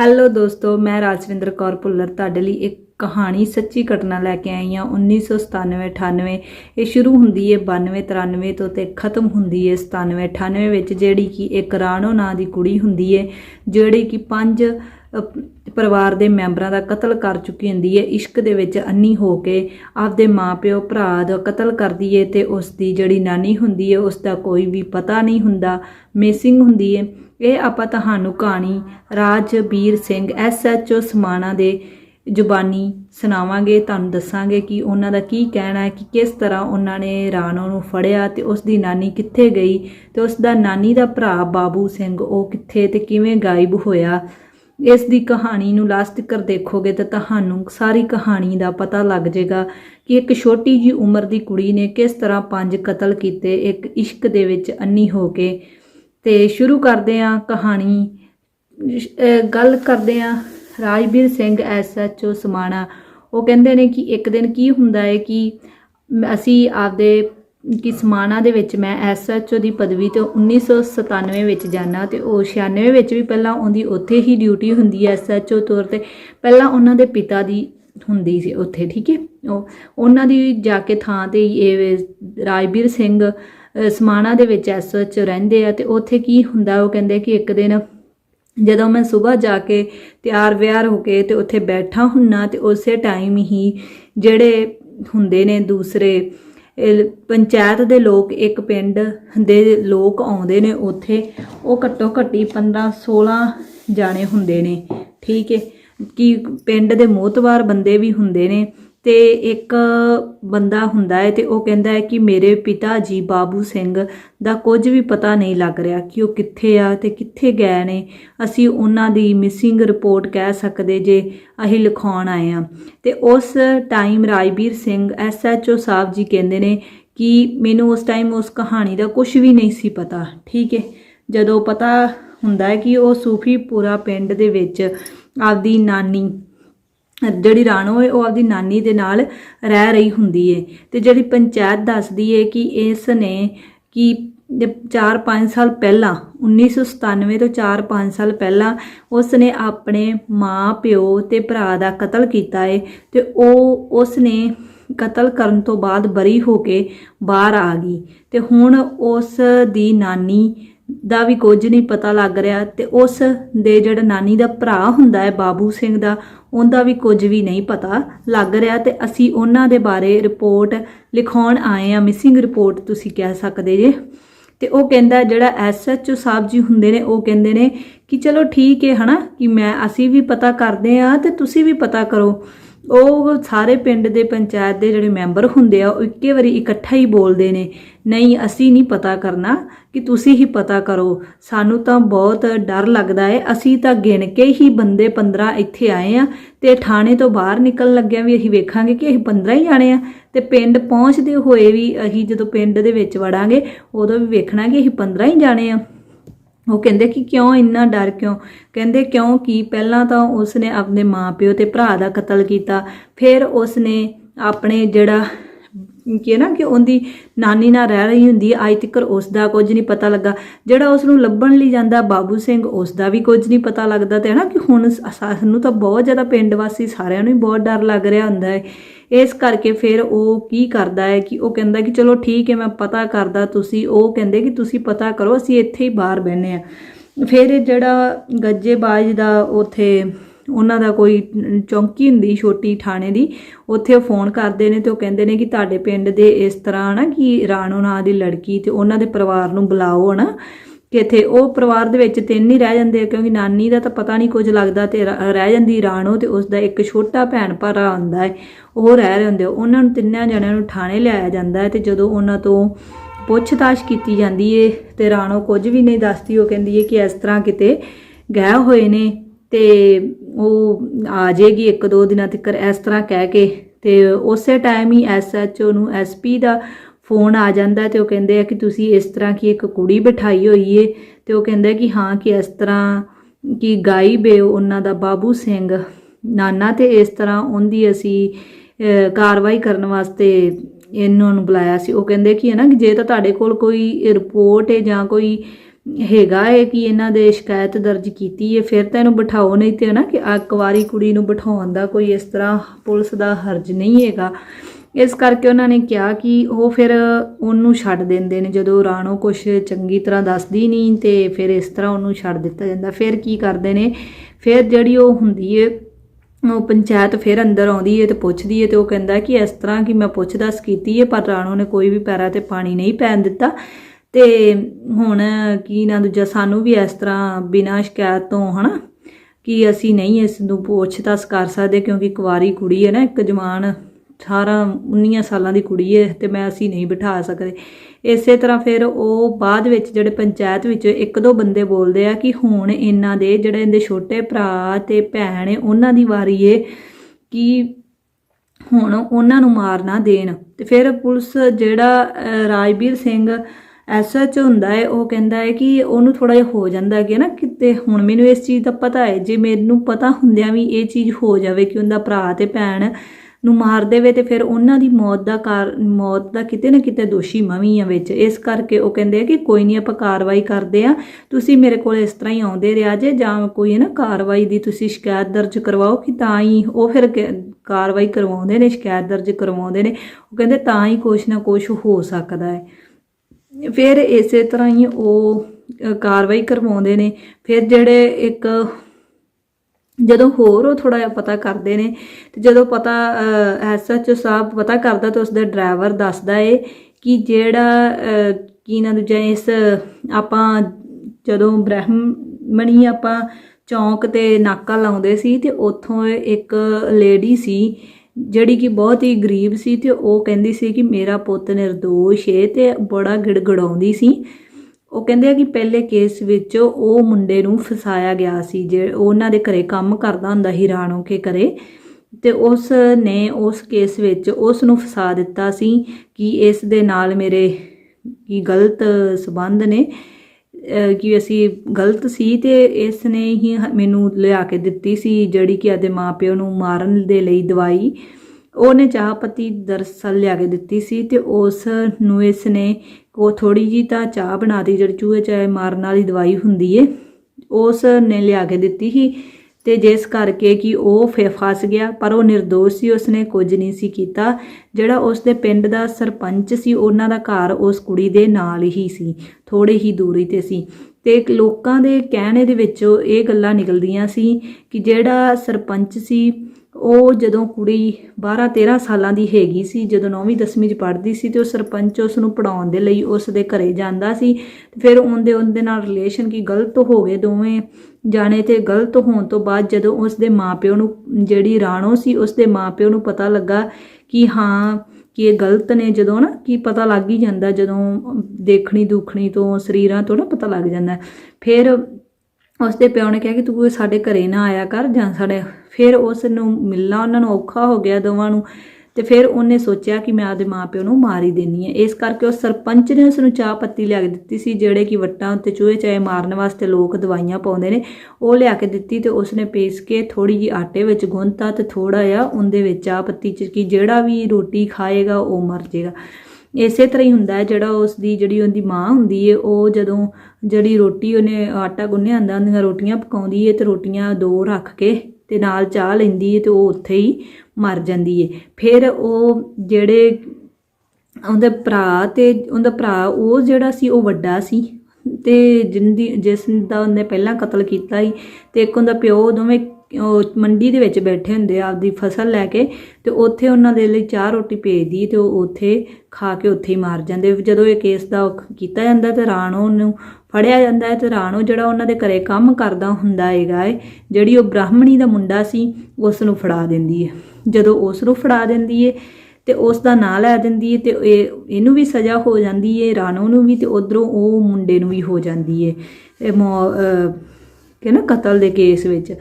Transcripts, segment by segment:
Hello ਦੋਸਤੋ, ਮੈਂ ਰਾਜਵਿੰਦਰ ਕੌਰ ਭੁੱਲਰ ਤੁਹਾਡੇ ਲਈ ਇੱਕ ਕਹਾਣੀ, ਸੱਚੀ ਘਟਨਾ ਲੈ ਕੇ ਆਈ ਹਾਂ। 1997 98 ਇਹ ਸ਼ੁਰੂ ਹੁੰਦੀ ਹੈ 92 93 ਤੋਂ ਤੇ ਖਤਮ ਹੁੰਦੀ ਹੈ 97 98 ਵਿੱਚ, ਜਿਹੜੀ ਕਿ ਇੱਕ ਰਾਣੋ ਨਾਂ ਦੀ ਕੁੜੀ ਹੁੰਦੀ ਹੈ ਜਿਹੜੀ ਕਿ ਪੰਜ ਪਰਿਵਾਰ ਦੇ ਮੈਂਬਰਾਂ ਦਾ ਕਤਲ ਕਰ ਚੁੱਕੀ ਹੁੰਦੀ ਹੈ ਇਸ਼ਕ ਦੇ ਵਿੱਚ ਅੰਨੀ ਹੋ ਕੇ ਆਪਦੇ ਮਾਪਿਓ, ਭਰਾ ਦਾ ਕਤਲ ਕਰਦੀ ਹੈ ਤੇ ਉਸ ਦੀ ਜਿਹੜੀ ਨਾਨੀ ਹੁੰਦੀ ਹੈ ਉਸ ਦਾ ਕੋਈ ਵੀ ਪਤਾ ਨਹੀਂ ਹੁੰਦਾ। ਮਿਸਿੰਗ ਹੁੰਦੀ ਹੈ ਇਹ ਆਪਾਂ ਤੁਹਾਨੂੰ ਕਹਾਣੀ ਰਾਜਬੀਰ ਸਿੰਘ ਐਸਐਚਓ ਸਮਾਣਾ ਦੇ ਜ਼ੁਬਾਨੀ ਸੁਣਾਵਾਂਗੇ, ਤੁਹਾਨੂੰ ਦੱਸਾਂਗੇ ਕਿ ਉਹਨਾਂ ਦਾ ਕੀ ਕਹਿਣਾ ਹੈ ਕਿ ਕਿਸ ਤਰ੍ਹਾਂ ਉਹਨਾਂ ਨੇ ਰਾਣੋ ਨੂੰ ਫੜਿਆ ਤੇ ਉਸ ਦੀ ਨਾਨੀ ਕਿੱਥੇ ਗਈ ਤੇ ਉਸ ਦਾ ਨਾਨੀ ਦਾ ਭਰਾ ਬਾਬੂ ਸਿੰਘ ਉਹ ਕਿੱਥੇ ਤੇ ਕਿਵੇਂ ਗਾਇਬ ਹੋਇਆ। ਇਸ ਦੀ ਕਹਾਣੀ ਨੂੰ ਲਾਸਟ ਤੱਕ ਦੇਖੋਗੇ ਤਾਂ ਤੁਹਾਨੂੰ ਸਾਰੀ ਕਹਾਣੀ ਦਾ ਪਤਾ ਲੱਗ ਜਾਏਗਾ ਕਿ ਇੱਕ ਛੋਟੀ ਜੀ ਉਮਰ ਦੀ ਕੁੜੀ ਨੇ ਕਿਸ ਤਰ੍ਹਾਂ ਪੰਜ ਕਤਲ ਕੀਤੇ, ਇੱਕ ਇਸ਼ਕ ਦੇ ਵਿੱਚ ਅੰਨੀ ਹੋ ਕੇ। ਤੇ ਸ਼ੁਰੂ ਕਰਦੇ ਹਾਂ ਕਹਾਣੀ। ਗੱਲ ਕਰਦੇ ਹਾਂ ਰਾਜਵੀਰ ਸਿੰਘ ਐਸਐਚਓ ਸਮਾਣਾ। ਉਹ ਕਹਿੰਦੇ ਨੇ ਕਿ ਇੱਕ ਦਿਨ ਕੀ ਹੁੰਦਾ ਹੈ ਕਿ ਅਸੀਂ ਆਪਦੇ ਕਿ ਸਮਾਣਾ ਦੇ ਵਿੱਚ ਮੈਂ ਐਸਐਚਓ ਦੀ ਪਦਵੀ ਤੇ 1997 ਵਿੱਚ ਜਾਣਾ ਤੇ ਉਹ 96 ਵਿੱਚ ਵੀ ਪਹਿਲਾਂ ਉਹਦੀ ਉੱਥੇ ਹੀ ਡਿਊਟੀ ਹੁੰਦੀ ਹੈ ਐਸਐਚਓ ਤੌਰ ਤੇ। ਪਹਿਲਾਂ ਉਹਨਾਂ ਦੇ ਪਿਤਾ ਦੀ ਹੁੰਦੀ ਸੀ ਉੱਥੇ, ਠੀਕ ਹੈ ਉਹ, ਉਹਨਾਂ ਦੀ ਜਾ ਕੇ ਥਾਂ ਤੇ ਹੀ ਇਹ ਰਾਜਵੀਰ ਸਿੰਘ ਸਮਾਣਾ ਦੇ ਵਿੱਚ ਐਸਐਚਓ ਰਹਿੰਦੇ ਆ ਤੇ ਉੱਥੇ ਕੀ ਹੁੰਦਾ, ਉਹ ਕਹਿੰਦੇ ਕਿ ਇੱਕ ਦਿਨ ਜਦੋਂ ਮੈਂ ਸਵੇਰ ਜਾ ਕੇ ਤਿਆਰ ਵਿਆਰ ਹੋ ਕੇ ਤੇ ਉੱਥੇ ਬੈਠਾ ਹੁੰਨਾ, ਤੇ ਉਸੇ ਟਾਈਮ ਹੀ ਜਿਹੜੇ ਹੁੰਦੇ ਨੇ ਦੂਸਰੇ ਪੰਚਾਇਤ ਦੇ ਲੋਕ, ਇੱਕ ਪਿੰਡ ਦੇ ਲੋਕ ਆਉਂਦੇ ਨੇ ਉੱਥੇ, ਉਹ ਘੱਟੋ ਘੱਟੀ 15 16 ਜਾਣੇ ਹੁੰਦੇ ਨੇ, ਠੀਕ ਹੈ ਕਿ ਪਿੰਡ ਦੇ ਮੋਤਵਾਰ ਬੰਦੇ ਵੀ ਹੁੰਦੇ ਨੇ ਤੇ ਇੱਕ ਬੰਦਾ ਹੁੰਦਾ ਹੈ ਤੇ ਉਹ ਕਹਿੰਦਾ ਹੈ ਕਿ ਮੇਰੇ ਪਿਤਾ ਜੀ ਬਾਬੂ ਸਿੰਘ ਦਾ ਕੁਝ ਵੀ ਪਤਾ ਨਹੀਂ ਲੱਗ ਰਿਹਾ ਕਿ ਉਹ ਕਿੱਥੇ ਆ ਤੇ ਕਿੱਥੇ ਗਏ ਨੇ। ਅਸੀਂ ਉਹਨਾਂ ਦੀ ਮਿਸਿੰਗ ਰਿਪੋਰਟ ਕਹਿ ਸਕਦੇ ਜੇ ਅਸੀਂ ਲਿਖਾਉਣ ਆਏ ਆ ਤੇ ਉਸ ਟਾਈਮ ਰਾਜਵੀਰ ਸਿੰਘ ਐਸਐਚਓ ਸਾਹਿਬ ਜੀ ਕਹਿੰਦੇ ਨੇ ਕਿ ਮੈਨੂੰ ਉਸ ਟਾਈਮ ਉਸ ਕਹਾਣੀ ਦਾ ਕੁਝ ਵੀ ਨਹੀਂ ਸੀ ਪਤਾ, ਠੀਕ ਹੈ? ਜਦੋਂ ਪਤਾ ਹੁੰਦਾ ਹੈ ਕਿ ਉਹ ਸੂਫੀਪੁਰਾ ਪਿੰਡ ਦੇ ਵਿੱਚ ਆਪਦੀ ਨਾਨੀ ਜਿਹੜੀ ਰਾਣੋ ਹੈ, ਉਹ ਆਪਦੀ ਨਾਨੀ ਦੇ ਨਾਲ ਰਹਿ ਰਹੀ ਹੁੰਦੀ ਹੈ ਤੇ ਜਿਹੜੀ ਪੰਚਾਇਤ ਦੱਸਦੀ ਹੈ ਕਿ ਇਸ ਨੇ ਕਿ 4-5 ਸਾਲ ਪਹਿਲਾਂ 1997 ਤੋਂ 4-5 ਸਾਲ ਪਹਿਲਾਂ, ਉਸ ਨੇ ਆਪਣੇ ਮਾਂ, ਪਿਓ ਤੇ ਭਰਾ ਦਾ ਕਤਲ ਕੀਤਾ ਹੈ ਤੇ ਉਹ ਉਸ ਨੇ ਕਤਲ ਕਰਨ ਤੋਂ ਬਾਅਦ ਬਰੀ ਹੋ ਕੇ ਬਾਹਰ ਆ ਗਈ। ਤੇ ਹੁਣ ਉਸ ਦੀ ਨਾਨੀ ਦਾ ਵੀ ਕੁਝ ਨਹੀਂ ਪਤਾ ਲੱਗ ਰਿਹਾ ਤੇ ਉਸ ਦੇ ਜਿਹੜਾ ਨਾਨੀ ਦਾ ਭਰਾ ਹੁੰਦਾ ਹੈ ਬਾਬੂ ਸਿੰਘ ਦਾ ਉਹਦਾ ਵੀ ਕੁਝ ਵੀ ਨਹੀਂ ਪਤਾ ਲੱਗ ਰਿਹਾ ਤੇ ਅਸੀਂ ਉਹਨਾਂ ਦੇ ਬਾਰੇ ਰਿਪੋਰਟ ਲਿਖਾਉਣ ਆਏ ਆ ਮਿਸਿੰਗ ਰਿਪੋਰਟ ਤੁਸੀਂ ਕਹਿ ਸਕਦੇ ਜੇ। ਤੇ ਉਹ ਕਹਿੰਦਾ ਜਿਹੜਾ ਐਸਐਚਓ ਸਾਹਿਬ ਜੀ ਹੁੰਦੇ ਨੇ, ਉਹ ਕਹਿੰਦੇ ਨੇ ਕਿ ਚਲੋ ਠੀਕ ਹੈ ਹਨਾ, ਕਿ ਮੈਂ ਅਸੀਂ ਵੀ ਪਤਾ ਕਰਦੇ ਆ ਤੇ ਤੁਸੀਂ ਵੀ ਪਤਾ ਕਰੋ। ਉਹ ਸਾਰੇ ਪਿੰਡ ਦੇ ਪੰਚਾਇਤ ਦੇ ਜਿਹੜੇ ਮੈਂਬਰ ਹੁੰਦੇ ਆ, ਉਹ ਇੱਕੇ ਵਾਰੀ ਇਕੱਠਾ ਹੀ ਬੋਲਦੇ ਨੇ, ਨਹੀਂ, ਅਸੀਂ ਨਹੀਂ ਪਤਾ ਕਰਨਾ ਕਿ ਤੁਸੀਂ ਹੀ ਪਤਾ ਕਰੋ। ਸਾਨੂੰ ਤਾਂ ਬਹੁਤ ਡਰ ਲੱਗਦਾ ਹੈ ਅਸੀਂ ਤਾਂ ਗਿਣ ਕੇ ਹੀ ਬੰਦੇ 15 ਇੱਥੇ ਆਏ ਆ ਤੇ ਥਾਣੇ ਤੋਂ ਬਾਹਰ ਨਿਕਲਣ ਲੱਗਿਆ ਵੀ ਅਸੀਂ ਵੇਖਾਂਗੇ ਕਿ ਅਸੀਂ 15 ਹੀ ਜਾਣੇ ਆ। ਤੇ ਪਿੰਡ ਪਹੁੰਚਦੇ ਹੋਏ ਵੀ ਅਸੀਂ ਜਦੋਂ ਪਿੰਡ ਦੇ ਵਿੱਚ ਵੜਾਂਗੇ, ਉਦੋਂ ਵੀ ਵੇਖਣਾ ਕਿ ਅਸੀਂ 15 ਹੀ ਜਾਣੇ ਆ। ਉਹ ਕਹਿੰਦੇ ਕਿ ਕਿਉਂ ਇੰਨਾ ਡਰ ਕਿਉਂ? ਕਹਿੰਦੇ ਕਿਉਂਕਿ ਪਹਿਲਾਂ ਤਾਂ ਉਸਨੇ ਆਪਣੇ ਮਾਪਿਓ ਤੇ ਭਰਾ ਦਾ ਕਤਲ ਕੀਤਾ, ਫਿਰ ਉਸਨੇ ਆਪਣੇ ਜਿਹੜਾ ਕਿ ਨਾ ਕਿ ਉਹਦੀ ਨਾਨੀ ਨਾਲ ਰਹਿ ਰਹੀ ਹੁੰਦੀ ਹੈ ਅੱਜ ਤੱਕ ਉਸ ਦਾ ਕੁਝ ਨਹੀਂ ਪਤਾ ਲੱਗਾ। ਜਿਹੜਾ ਉਸ ਨੂੰ ਲੱਭਣ ਲਈ ਜਾਂਦਾ, ਬਾਬੂ ਸਿੰਘ ਉਸ ਦਾ ਵੀ ਕੁਝ ਨਹੀਂ ਪਤਾ ਲੱਗਦਾ ਤੇ ਨਾ ਕਿ ਹੁਣ ਸਾਨੂੰ ਤਾਂ ਬਹੁਤ ਜ਼ਿਆਦਾ ਪਿੰਡ ਵਾਸੀ ਸਾਰਿਆਂ ਨੂੰ ਹੀ ਬਹੁਤ ਡਰ ਲੱਗ ਰਿਹਾ ਹੁੰਦਾ ਹੈ। ਇਸ ਕਰਕੇ ਫਿਰ ਉਹ ਕੀ ਕਰਦਾ ਹੈ ਕਿ ਉਹ ਕਹਿੰਦਾ ਕਿ ਚਲੋ ਠੀਕ ਹੈ, ਮੈਂ ਪਤਾ ਕਰਦਾ ਤੁਸੀਂ, ਉਹ ਕਹਿੰਦੇ ਕਿ ਤੁਸੀਂ ਪਤਾ ਕਰੋ, ਅਸੀਂ ਇੱਥੇ ਹੀ ਬਾਹਰ ਬਹਿਨੇ ਆ ਫਿਰ ਜਿਹੜਾ ਗੱਜੇਬਾਜ਼ ਦਾ ਉਥੇ ਉਹਨਾਂ ਦਾ ਕੋਈ ਚੌਂਕੀ ਹੁੰਦੀ ਛੋਟੀ ਥਾਣੇ ਦੀ, ਉੱਥੇ ਉਹ ਫੋਨ ਕਰਦੇ ਨੇ ਤੇ ਉਹ ਕਹਿੰਦੇ ਨੇ ਕਿ ਤੁਹਾਡੇ ਪਿੰਡ ਦੇ ਇਸ ਤਰ੍ਹਾਂ ਨਾ ਕਿ ਰਾਣੋ ਨਾਂ ਦੀ ਲੜਕੀ ਤੇ ਉਹਨਾਂ ਦੇ ਪਰਿਵਾਰ ਨੂੰ ਬੁਲਾਓ ਨਾ ਕਿ ਇੱਥੇ ਉਹ ਪਰਿਵਾਰ ਦੇ ਵਿੱਚ ਤਿੰਨ ਹੀ ਰਹਿ ਜਾਂਦੇ ਕਿਉਂਕਿ ਨਾਨੀ ਦਾ ਤਾਂ ਪਤਾ ਨਹੀਂ ਕੁਝ ਲੱਗਦਾ ਤੇ ਰਹਿ ਜਾਂਦੀ ਰਾਣੋ ਤੇ ਉਸ ਦਾ ਇੱਕ ਛੋਟਾ ਭੈਣ ਭਰਾ ਹੁੰਦਾ ਹੈ ਉਹ ਰਹਿ ਰਹੇ ਹੁੰਦੇ ਆ। ਉਹਨਾਂ ਨੂੰ ਤਿੰਨਾਂ ਜਣਿਆਂ ਨੂੰ ਥਾਣੇ ਲਿਆਇਆ ਜਾਂਦਾ ਹੈ ਤੇ ਜਦੋਂ ਉਹਨਾਂ ਤੋਂ ਪੁੱਛਤਾਛ ਕੀਤੀ ਜਾਂਦੀ ਏ ਤੇ ਰਾਣੋ ਕੁਝ ਵੀ ਨਹੀਂ ਦੱਸਦੀ, ਉਹ ਕਹਿੰਦੀ ਏ ਕਿ ਇਸ ਤਰ੍ਹਾਂ ਕਿਤੇ ਗਏ ਹੋਏ ਨੇ ਤੇ ਉਹ ਆ ਜਾਏਗੀ ਇੱਕ ਦੋ ਦਿਨਾਂ ਤੱਕ ਇਸ ਤਰ੍ਹਾਂ ਕਹਿ ਕੇ ਤੇ ਉਸੇ ਟਾਈਮ ਹੀ ਐਸਐਚਓ ਨੂੰ ਐਸਪੀ ਦਾ ਫੋਨ ਆ ਜਾਂਦਾ ਤੇ ਉਹ ਕਹਿੰਦੇ ਆ ਕਿ ਤੁਸੀਂ ਇਸ ਤਰ੍ਹਾਂ ਕੀ ਇੱਕ ਕੁੜੀ ਬਿਠਾਈ ਹੋਈ ਏ ਤੇ ਉਹ ਕਹਿੰਦਾ ਕਿ ਹਾਂ ਕਿ ਇਸ ਤਰ੍ਹਾਂ ਕਿ ਗਾਇਬ ਏ ਉਹਨਾਂ ਦਾ ਬਾਬੂ ਸਿੰਘ। ਨਾਨਾ ਤੇ ਇਸ ਤਰ੍ਹਾਂ ਉਹਦੀ ਅਸੀਂ ਕਾਰਵਾਈ ਕਰਨ ਵਾਸਤੇ ਇਹਨਾਂ ਨੂੰ ਬੁਲਾਇਆ ਸੀ। ਉਹ ਕਹਿੰਦੇ ਕਿ ਹੈ ਨਾ ਜੇ ਤਾਂ ਤੁਹਾਡੇ ਕੋਲ ਕੋਈ ਰਿਪੋਰਟ ਹੈ ਜਾਂ ਕੋਈ ਹੈਗਾ ਹੈ ਕਿ ਇਹਨਾਂ ਦੇ ਸ਼ਿਕਾਇਤ ਦਰਜ ਕੀਤੀ ਹੈ ਫਿਰ ਤਾਂ ਇਹਨੂੰ ਬਿਠਾਓ, ਨਹੀਂ ਤੇ ਨਾ ਕਿ ਆ ਕੁਵਾਰੀ ਕੁੜੀ ਨੂੰ ਬਿਠਾਉਣ ਦਾ ਕੋਈ ਇਸ ਤਰ੍ਹਾਂ ਪੁਲਿਸ ਦਾ ਹਰਜ ਨਹੀਂ ਹੈਗਾ। ਇਸ ਕਰਕੇ ਉਹਨਾਂ ਨੇ ਕਿਹਾ ਕਿ ਉਹ ਫਿਰ ਉਹਨੂੰ ਛੱਡ ਦਿੰਦੇ ਨੇ, ਜਦੋਂ ਰਾਣੋ ਕੁਝ ਚੰਗੀ ਤਰ੍ਹਾਂ ਦੱਸਦੀ ਨਹੀਂ ਤੇ ਫਿਰ ਇਸ ਤਰ੍ਹਾਂ ਉਹਨੂੰ ਛੱਡ ਦਿੱਤਾ ਜਾਂਦਾ। ਫਿਰ ਕੀ ਕਰਦੇ ਨੇ, ਫਿਰ ਜਿਹੜੀ ਉਹ ਹੁੰਦੀ ਹੈ ਉਹ ਪੰਚਾਇਤ ਫਿਰ ਅੰਦਰ ਆਉਂਦੀ ਹੈ ਤੇ ਪੁੱਛਦੀ ਹੈ ਤੇ ਉਹ ਕਹਿੰਦਾ ਕਿ ਇਸ ਤਰ੍ਹਾਂ ਕਿ ਮੈਂ ਪੁੱਛ-ਦੱਸ ਕੀਤੀ ਹੈ ਪਰ ਰਾਣੋ ਨੇ ਕੋਈ ਵੀ ਪੈਰਾਂ ਤੇ ਪਾਣੀ ਨਹੀਂ ਪੈਣ ਦਿੱਤਾ। ਤੇ ਹੁਣ ਕੀ ਨਾ ਦੂਜਾ, ਸਾਨੂੰ ਵੀ ਇਸ ਤਰ੍ਹਾਂ ਬਿਨਾਂ ਸ਼ਿਕਾਇਤ ਤੋਂ, ਹਨਾ, ਕਿ ਅਸੀਂ ਨਹੀਂ ਇਸ ਨੂੰ ਪੁੱਛ-ਦੱਸ ਕਰ ਸਕਦੇ, ਕਿਉਂਕਿ ਕੁਵਾਰੀ ਕੁੜੀ ਹੈ ਨਾ, ਇੱਕ ਜਵਾਨ 18 19 ਸਾਲਾਂ ਦੀ ਕੁੜੀ ਹੈ ਤੇ ਮੈਂ ਅਸੀਂ ਨਹੀਂ ਬਿਠਾ ਸਕਦੇ। ਇਸੇ ਤਰ੍ਹਾਂ ਫਿਰ ਉਹ ਬਾਅਦ ਵਿੱਚ ਜਿਹੜੇ ਪੰਚਾਇਤ ਵਿੱਚ ਇੱਕ ਦੋ ਬੰਦੇ ਬੋਲਦੇ ਆ ਕਿ ਹੁਣ ਇਹਨਾਂ ਦੇ ਜਿਹੜੇ ਇਹਦੇ ਛੋਟੇ ਭਰਾ ਤੇ ਭੈਣ ਹੈ, ਉਹਨਾਂ ਦੀ ਵਾਰੀ ਏ ਕਿ ਹੁਣ ਉਹਨਾਂ ਨੂੰ ਮਾਰਨਾ ਦੇਣ। ਤੇ ਫਿਰ ਪੁਲਿਸ ਜਿਹੜਾ ਰਾਜਵੀਰ ਸਿੰਘ ਐਸਐਚ ਹੁੰਦਾ ਹੈ, ਉਹ ਕਹਿੰਦਾ ਹੈ ਕਿ ਉਹਨੂੰ ਥੋੜਾ ਜਿਹਾ ਹੋ ਜਾਂਦਾ ਹੈ ਕਿ ਨਾ, ਕਿਤੇ ਹੁਣ ਮੈਨੂੰ ਇਸ ਚੀਜ਼ ਦਾ ਪਤਾ ਹੈ, ਜੇ ਮੈਨੂੰ ਪਤਾ ਹੁੰਦਿਆਂ ਵੀ ਇਹ ਚੀਜ਼ ਹੋ ਜਾਵੇ ਕਿ ਉਹਦਾ ਭਰਾ ਤੇ ਭੈਣ ਨੂੰ ਮਾਰ ਦੇਵੇ ਤੇ ਫਿਰ ਉਹਨਾਂ ਦੀ ਮੌਤ ਦਾ ਕਾਰ, ਮੌਤ ਦਾ ਕਿਤੇ ਨਾ ਕਿਤੇ ਦੋਸ਼ੀ ਮੈਂ ਆ ਵਿੱਚ। ਇਸ ਕਰਕੇ ਉਹ ਕਹਿੰਦੇ ਆ ਕਿ ਕੋਈ ਨਹੀਂ, ਆਪਾਂ ਕਾਰਵਾਈ ਕਰਦੇ ਆ ਤੁਸੀਂ ਮੇਰੇ ਕੋਲ ਇਸ ਤਰ੍ਹਾਂ ਹੀ ਆਉਂਦੇ ਰਿਹਾ ਜੇ, ਜਾਂ ਕੋਈ ਹੈ ਨਾ ਕਾਰਵਾਈ ਦੀ ਤੁਸੀਂ ਸ਼ਿਕਾਇਤ ਦਰਜ ਕਰਵਾਓ ਕਿ ਤਾਂ ਹੀ ਉਹ ਫਿਰ ਕਾਰਵਾਈ ਕਰਵਾਉਂਦੇ ਨੇ, ਸ਼ਿਕਾਇਤ ਦਰਜ ਕਰਵਾਉਂਦੇ ਨੇ। ਉਹ ਕਹਿੰਦੇ ਤਾਂ ਹੀ ਕੁਛ ਨਾ ਕੁਛ ਹੋ ਸਕਦਾ ਹੈ। ਫਿਰ ਇਸੇ ਤਰ੍ਹਾਂ ਹੀ ਉਹ ਕਾਰਵਾਈ ਕਰਵਾਉਂਦੇ ਨੇ। ਫਿਰ ਜਿਹੜੇ ਇੱਕ ਜਦੋਂ ਹੋਰ ਉਹ ਥੋੜਾ ਜਿਹਾ ਪਤਾ ਕਰਦੇ ਨੇ ਤੇ ਜਦੋਂ ਪਤਾ ਐਸਐਚਓ ਸਾਹਿਬ ਪਤਾ ਕਰਦਾ ਤੇ ਉਸਦਾ ਡਰਾਈਵਰ ਦੱਸਦਾ ਏ ਕਿ ਜਿਹੜਾ ਅ, ਕੀ ਨਾ ਦੂਜਾ ਇਸ ਆਪਾਂ ਜਦੋਂ ਬ੍ਰਹਮਣੀ ਆਪਾਂ ਚੌਂਕ ਤੇ ਨਾਕਾ ਲਾਉਂਦੇ ਸੀ ਤੇ ਉੱਥੋਂ ਇੱਕ ਲੇਡੀ ਸੀ ਜਿਹੜੀ ਕਿ ਬਹੁਤ ਹੀ ਗਰੀਬ ਸੀ ਤੇ ਉਹ ਕਹਿੰਦੀ ਸੀ ਕਿ ਮੇਰਾ ਪੁੱਤ નિર્ਦੋਸ਼ ਏ ਤੇ ਬੜਾ ਗਿੜਗੜਾਉਂਦੀ ਸੀ। ਉਹ ਕਹਿੰਦੇ ਆ ਕਿ ਪਹਿਲੇ ਕੇਸ ਵਿੱਚ ਉਹ ਮੁੰਡੇ ਨੂੰ ਫਸਾਇਆ ਗਿਆ ਸੀ ਜੇ ਉਹਨਾਂ ਦੇ ਘਰੇ ਕੰਮ ਕਰਦਾ ਹੁੰਦਾ ਸੀ ਰਾਣੋ ਕੇ ਘਰੇ ਤੇ ਉਸ ਨੇ ਉਸ ਕੇਸ ਵਿੱਚ ਉਸ ਨੂੰ ਫਸਾ ਦਿੱਤਾ ਸੀ ਕਿ ਇਸ ਦੇ ਨਾਲ ਮੇਰੇ ਕੀ ਗਲਤ ਸਬੰਧ ਨੇ। ਕਿ ਅਸੀਂ ਗਲਤ ਸੀ ਤੇ ਇਸ ਨੇ ਹੀ ਮੈਨੂੰ ਲਿਆ ਕੇ ਦਿੱਤੀ ਸੀ, ਜਿਹੜੀ ਕਿ ਆਦੇ ਮਾਪਿਓ ਨੂੰ ਮਾਰਨ ਦੇ ਲਈ ਦਵਾਈ। ਉਹਨੇ ਚਾਹ ਪੱਤੀ ਦਰਸਲ ਲਿਆ ਕੇ ਦਿੱਤੀ ਸੀ ਤੇ ਉਸ ਨੂੰ ਇਸ ਨੇ ਉਹ ਥੋੜੀ ਜੀ ਤਾਂ ਚਾਹ ਬਣਾਤੀ, ਜਿਹੜੀ ਚੂਹੇ ਚਾਹੇ ਮਾਰਨ ਵਾਲੀ ਦਵਾਈ ਹੁੰਦੀ ਏ। ਉਸ ਨੇ ਲਿਆ ਕੇ ਦਿੱਤੀ ਸੀ। ਤੇ ਜਿਸ ਕਰਕੇ ਕਿ ਉਹ ਫੇ ਫਸ ਗਿਆ, ਪਰ ਉਹ નિર્ਦੋਸ਼ ਸੀ, ਉਸਨੇ ਕੁਝ ਨਹੀਂ ਸੀ ਕੀਤਾ। ਜਿਹੜਾ ਉਸਦੇ ਪਿੰਡ ਦਾ ਸਰਪੰਚ ਸੀ, ਉਹਨਾਂ ਦਾ ਘਰ ਉਸ ਕੁੜੀ ਦੇ ਨਾਲ ਹੀ ਸੀ ਥੋੜੇ ਹੀ ਦੂਰੀ ਤੇ ਸੀ। ਤੇ ਲੋਕਾਂ ਦੇ ਕਹਿਣੇ ਦੇ ਵਿੱਚੋਂ ਇਹ ਗੱਲਾਂ ਨਿਕਲਦੀਆਂ ਸੀ ਕਿ ਜਿਹੜਾ ਸਰਪੰਚ ਸੀ ਉਹ ਜਦੋਂ ਕੁੜੀ 12 13 ਸਾਲਾਂ ਦੀ ਹੈਗੀ ਸੀ, ਜਦੋਂ 9ਵੀਂ 10ਵੀਂ ਚ ਪੜ੍ਹਦੀ ਸੀ ਤੇ ਉਹ ਸਰਪੰਚ ਉਸ ਨੂੰ ਪੜਾਉਣ ਦੇ ਲਈ ਉਸ ਦੇ ਘਰੇ ਜਾਂਦਾ ਸੀ। ਫਿਰ ਉਹਦੇ ਉਹਦੇ ਨਾਲ ਰਿਲੇਸ਼ਨ ਕੀ ਗਲਤ ਹੋ ਗਏ ਦੋਵੇਂ ਜਾਣੇ ਤੇ ਗਲਤ ਹੋਣ ਤੋਂ ਬਾਅਦ ਜਦੋਂ ਉਸ ਦੇ ਮਾਪਿਓ ਨੂੰ ਜਿਹੜੀ ਰਾਣੋ ਸੀ, ਉਸ ਦੇ ਮਾਪਿਓ ਨੂੰ ਪਤਾ ਲੱਗਾ ਕਿ ਹਾਂ, ਕਿ ਇਹ ਗਲਤ ਨੇ, ਜਦੋਂ ਨਾ ਕੀ ਪਤਾ ਲੱਗ ਹੀ ਜਾਂਦਾ ਜਦੋਂ ਦੇਖਣੀ ਦੁਖਣੀ ਤੋਂ, ਸਰੀਰਾਂ ਤੋਂ ਨਾ ਪਤਾ ਲੱਗ ਜਾਂਦਾ। ਫਿਰ ਉਸ ਦੇ ਪਿਓ ਨੇ ਕਿਹਾ ਕਿ ਤੂੰ ਸਾਡੇ ਘਰੇ ਨਾ ਆਇਆ ਕਰ ਜਾਂ ਸਾਡੇ, ਫਿਰ ਉਸ ਨੂੰ ਮਿਲਣਾ ਉਹਨਾਂ ਨੂੰ ਔਖਾ ਹੋ ਗਿਆ ਦੋਵਾਂ ਨੂੰ, ਤੇ ਫਿਰ ਉਹਨੇ ਸੋਚਿਆ ਕਿ ਮੈਂ ਆਪਦੇ ਮਾਪਿਓ ਨੂੰ ਮਾਰ ਹੀ ਦੇਣੀ ਹੈ। ਇਸ ਕਰਕੇ ਉਹ ਸਰਪੰਚ ਨੇ ਉਸ ਨੂੰ ਚਾਹ ਪੱਤੀ ਲਿਆ ਕੇ ਦਿੱਤੀ ਸੀ, ਜਿਹੜੇ ਕਿ ਵੱਟਾਂ ਉੱਤੇ ਚੂਹੇ ਚਾਹੇ ਮਾਰਨ ਵਾਸਤੇ ਲੋਕ ਦਵਾਈਆਂ ਪਾਉਂਦੇ ਨੇ, ਉਹ ਲਿਆ ਕੇ ਦਿੱਤੀ ਤੇ ਉਸ ਨੇ ਪੀਸ ਕੇ ਥੋੜੀ ਜੀ ਆਟੇ ਵਿੱਚ ਗੁੰਨਤਾ ਤੇ ਥੋੜਾ ਜਿਹਾ ਉਹਦੇ ਵਿੱਚ ਚਾਹ ਪੱਤੀ ਚ ਕਿ ਜਿਹੜਾ ਵੀ ਰੋਟੀ ਖਾਏਗਾ ਉਹ ਮਰ ਜਾਏਗਾ ਇਸੇ ਤਰ੍ਹਾਂ ਹੀ ਹੁੰਦਾ ਹੈ, ਜਿਹੜਾ ਉਸ ਦੀ ਜਿਹੜੀ ਉਹਦੀ ਮਾਂ ਹੁੰਦੀ ਏ, ਉਹ ਜਦੋਂ ਜਿਹੜੀ ਰੋਟੀ ਉਹਨੇ ਆਟਾ ਗੁੰਨਿਆ ਹੁੰਦਾ, ਉਹਦੀਆਂ ਰੋਟੀਆਂ ਪਕਾਉਂਦੀ ਏ ਤੇ ਰੋਟੀਆਂ ਦੋ ਰੱਖ ਕੇ ਤੇ ਨਾਲ ਚਾਹ ਲੈਂਦੀ ਏ ਤੇ ਉਹ ਉੱਥੇ ਹੀ ਮਰ ਜਾਂਦੀ ਏ। ਫਿਰ ਉਹ ਜਿਹੜੇ ਉਹਦੇ ਭਰਾ ਤੇ ਉਹਦਾ ਭਰਾ, ਉਹ ਜਿਹੜਾ ਸੀ, ਉਹ ਵੱਡਾ ਸੀ ਤੇ ਜਿੰਦੀ ਜਿਸ ਦਾ ਉਹਨੇ ਪਹਿਲਾਂ ਕਤਲ ਕੀਤਾ ਸੀ ਤੇ ਇੱਕ ਉਹਦਾ ਪਿਓ ਦੋਵੇਂ ਉਹ ਮੰਡੀ ਦੇ ਵਿੱਚ ਬੈਠੇ ਹੁੰਦੇ ਆ, ਆਪਦੀ ਫਸਲ ਲੈ ਕੇ, ਤੇ ਉੱਥੇ ਉਹਨਾਂ ਦੇ ਲਈ ਚਾਹ ਰੋਟੀ ਭੇਜਦੀ ਤੇ ਉਹ ਉੱਥੇ ਖਾ ਕੇ ਉੱਥੇ ਹੀ ਮਾਰ ਜਾਂਦੇ। ਜਦੋਂ ਇਹ ਕੇਸ ਦਾ ਕੀਤਾ ਜਾਂਦਾ ਤੇ ਰਾਣੋ ਨੂੰ ਫੜਿਆ ਜਾਂਦਾ ਹੈ ਤੇ ਰਾਣੋ ਜਿਹੜਾ ਉਹਨਾਂ ਦੇ ਘਰੇ ਕੰਮ ਕਰਦਾ ਹੁੰਦਾ ਹੈਗਾ ਏ ਜਿਹੜੀ ਉਹ ਬ੍ਰਾਹਮਣੀ ਦਾ ਮੁੰਡਾ ਸੀ ਉਸ ਨੂੰ ਫੜਾ ਦਿੰਦੀ ਹੈ। ਜਦੋਂ ਉਸ ਨੂੰ ਫੜਾ ਦਿੰਦੀ ਏ ਤੇ ਉਸ ਦਾ ਨਾਂ ਲੈ ਦਿੰਦੀ ਏ ਤੇ ਇਹ, ਇਹਨੂੰ ਵੀ ਸਜ਼ਾ ਹੋ ਜਾਂਦੀ ਏ ਰਾਣੋ ਨੂੰ ਵੀ ਤੇ ਉਧਰੋਂ ਉਹ ਮੁੰਡੇ ਨੂੰ ਵੀ ਹੋ ਜਾਂਦੀ ਏ ਇਹ ਮੌ- ਕਿ ਨਾ ਕਤਲ ਦੇ ਕੇਸ ਵਿੱਚ।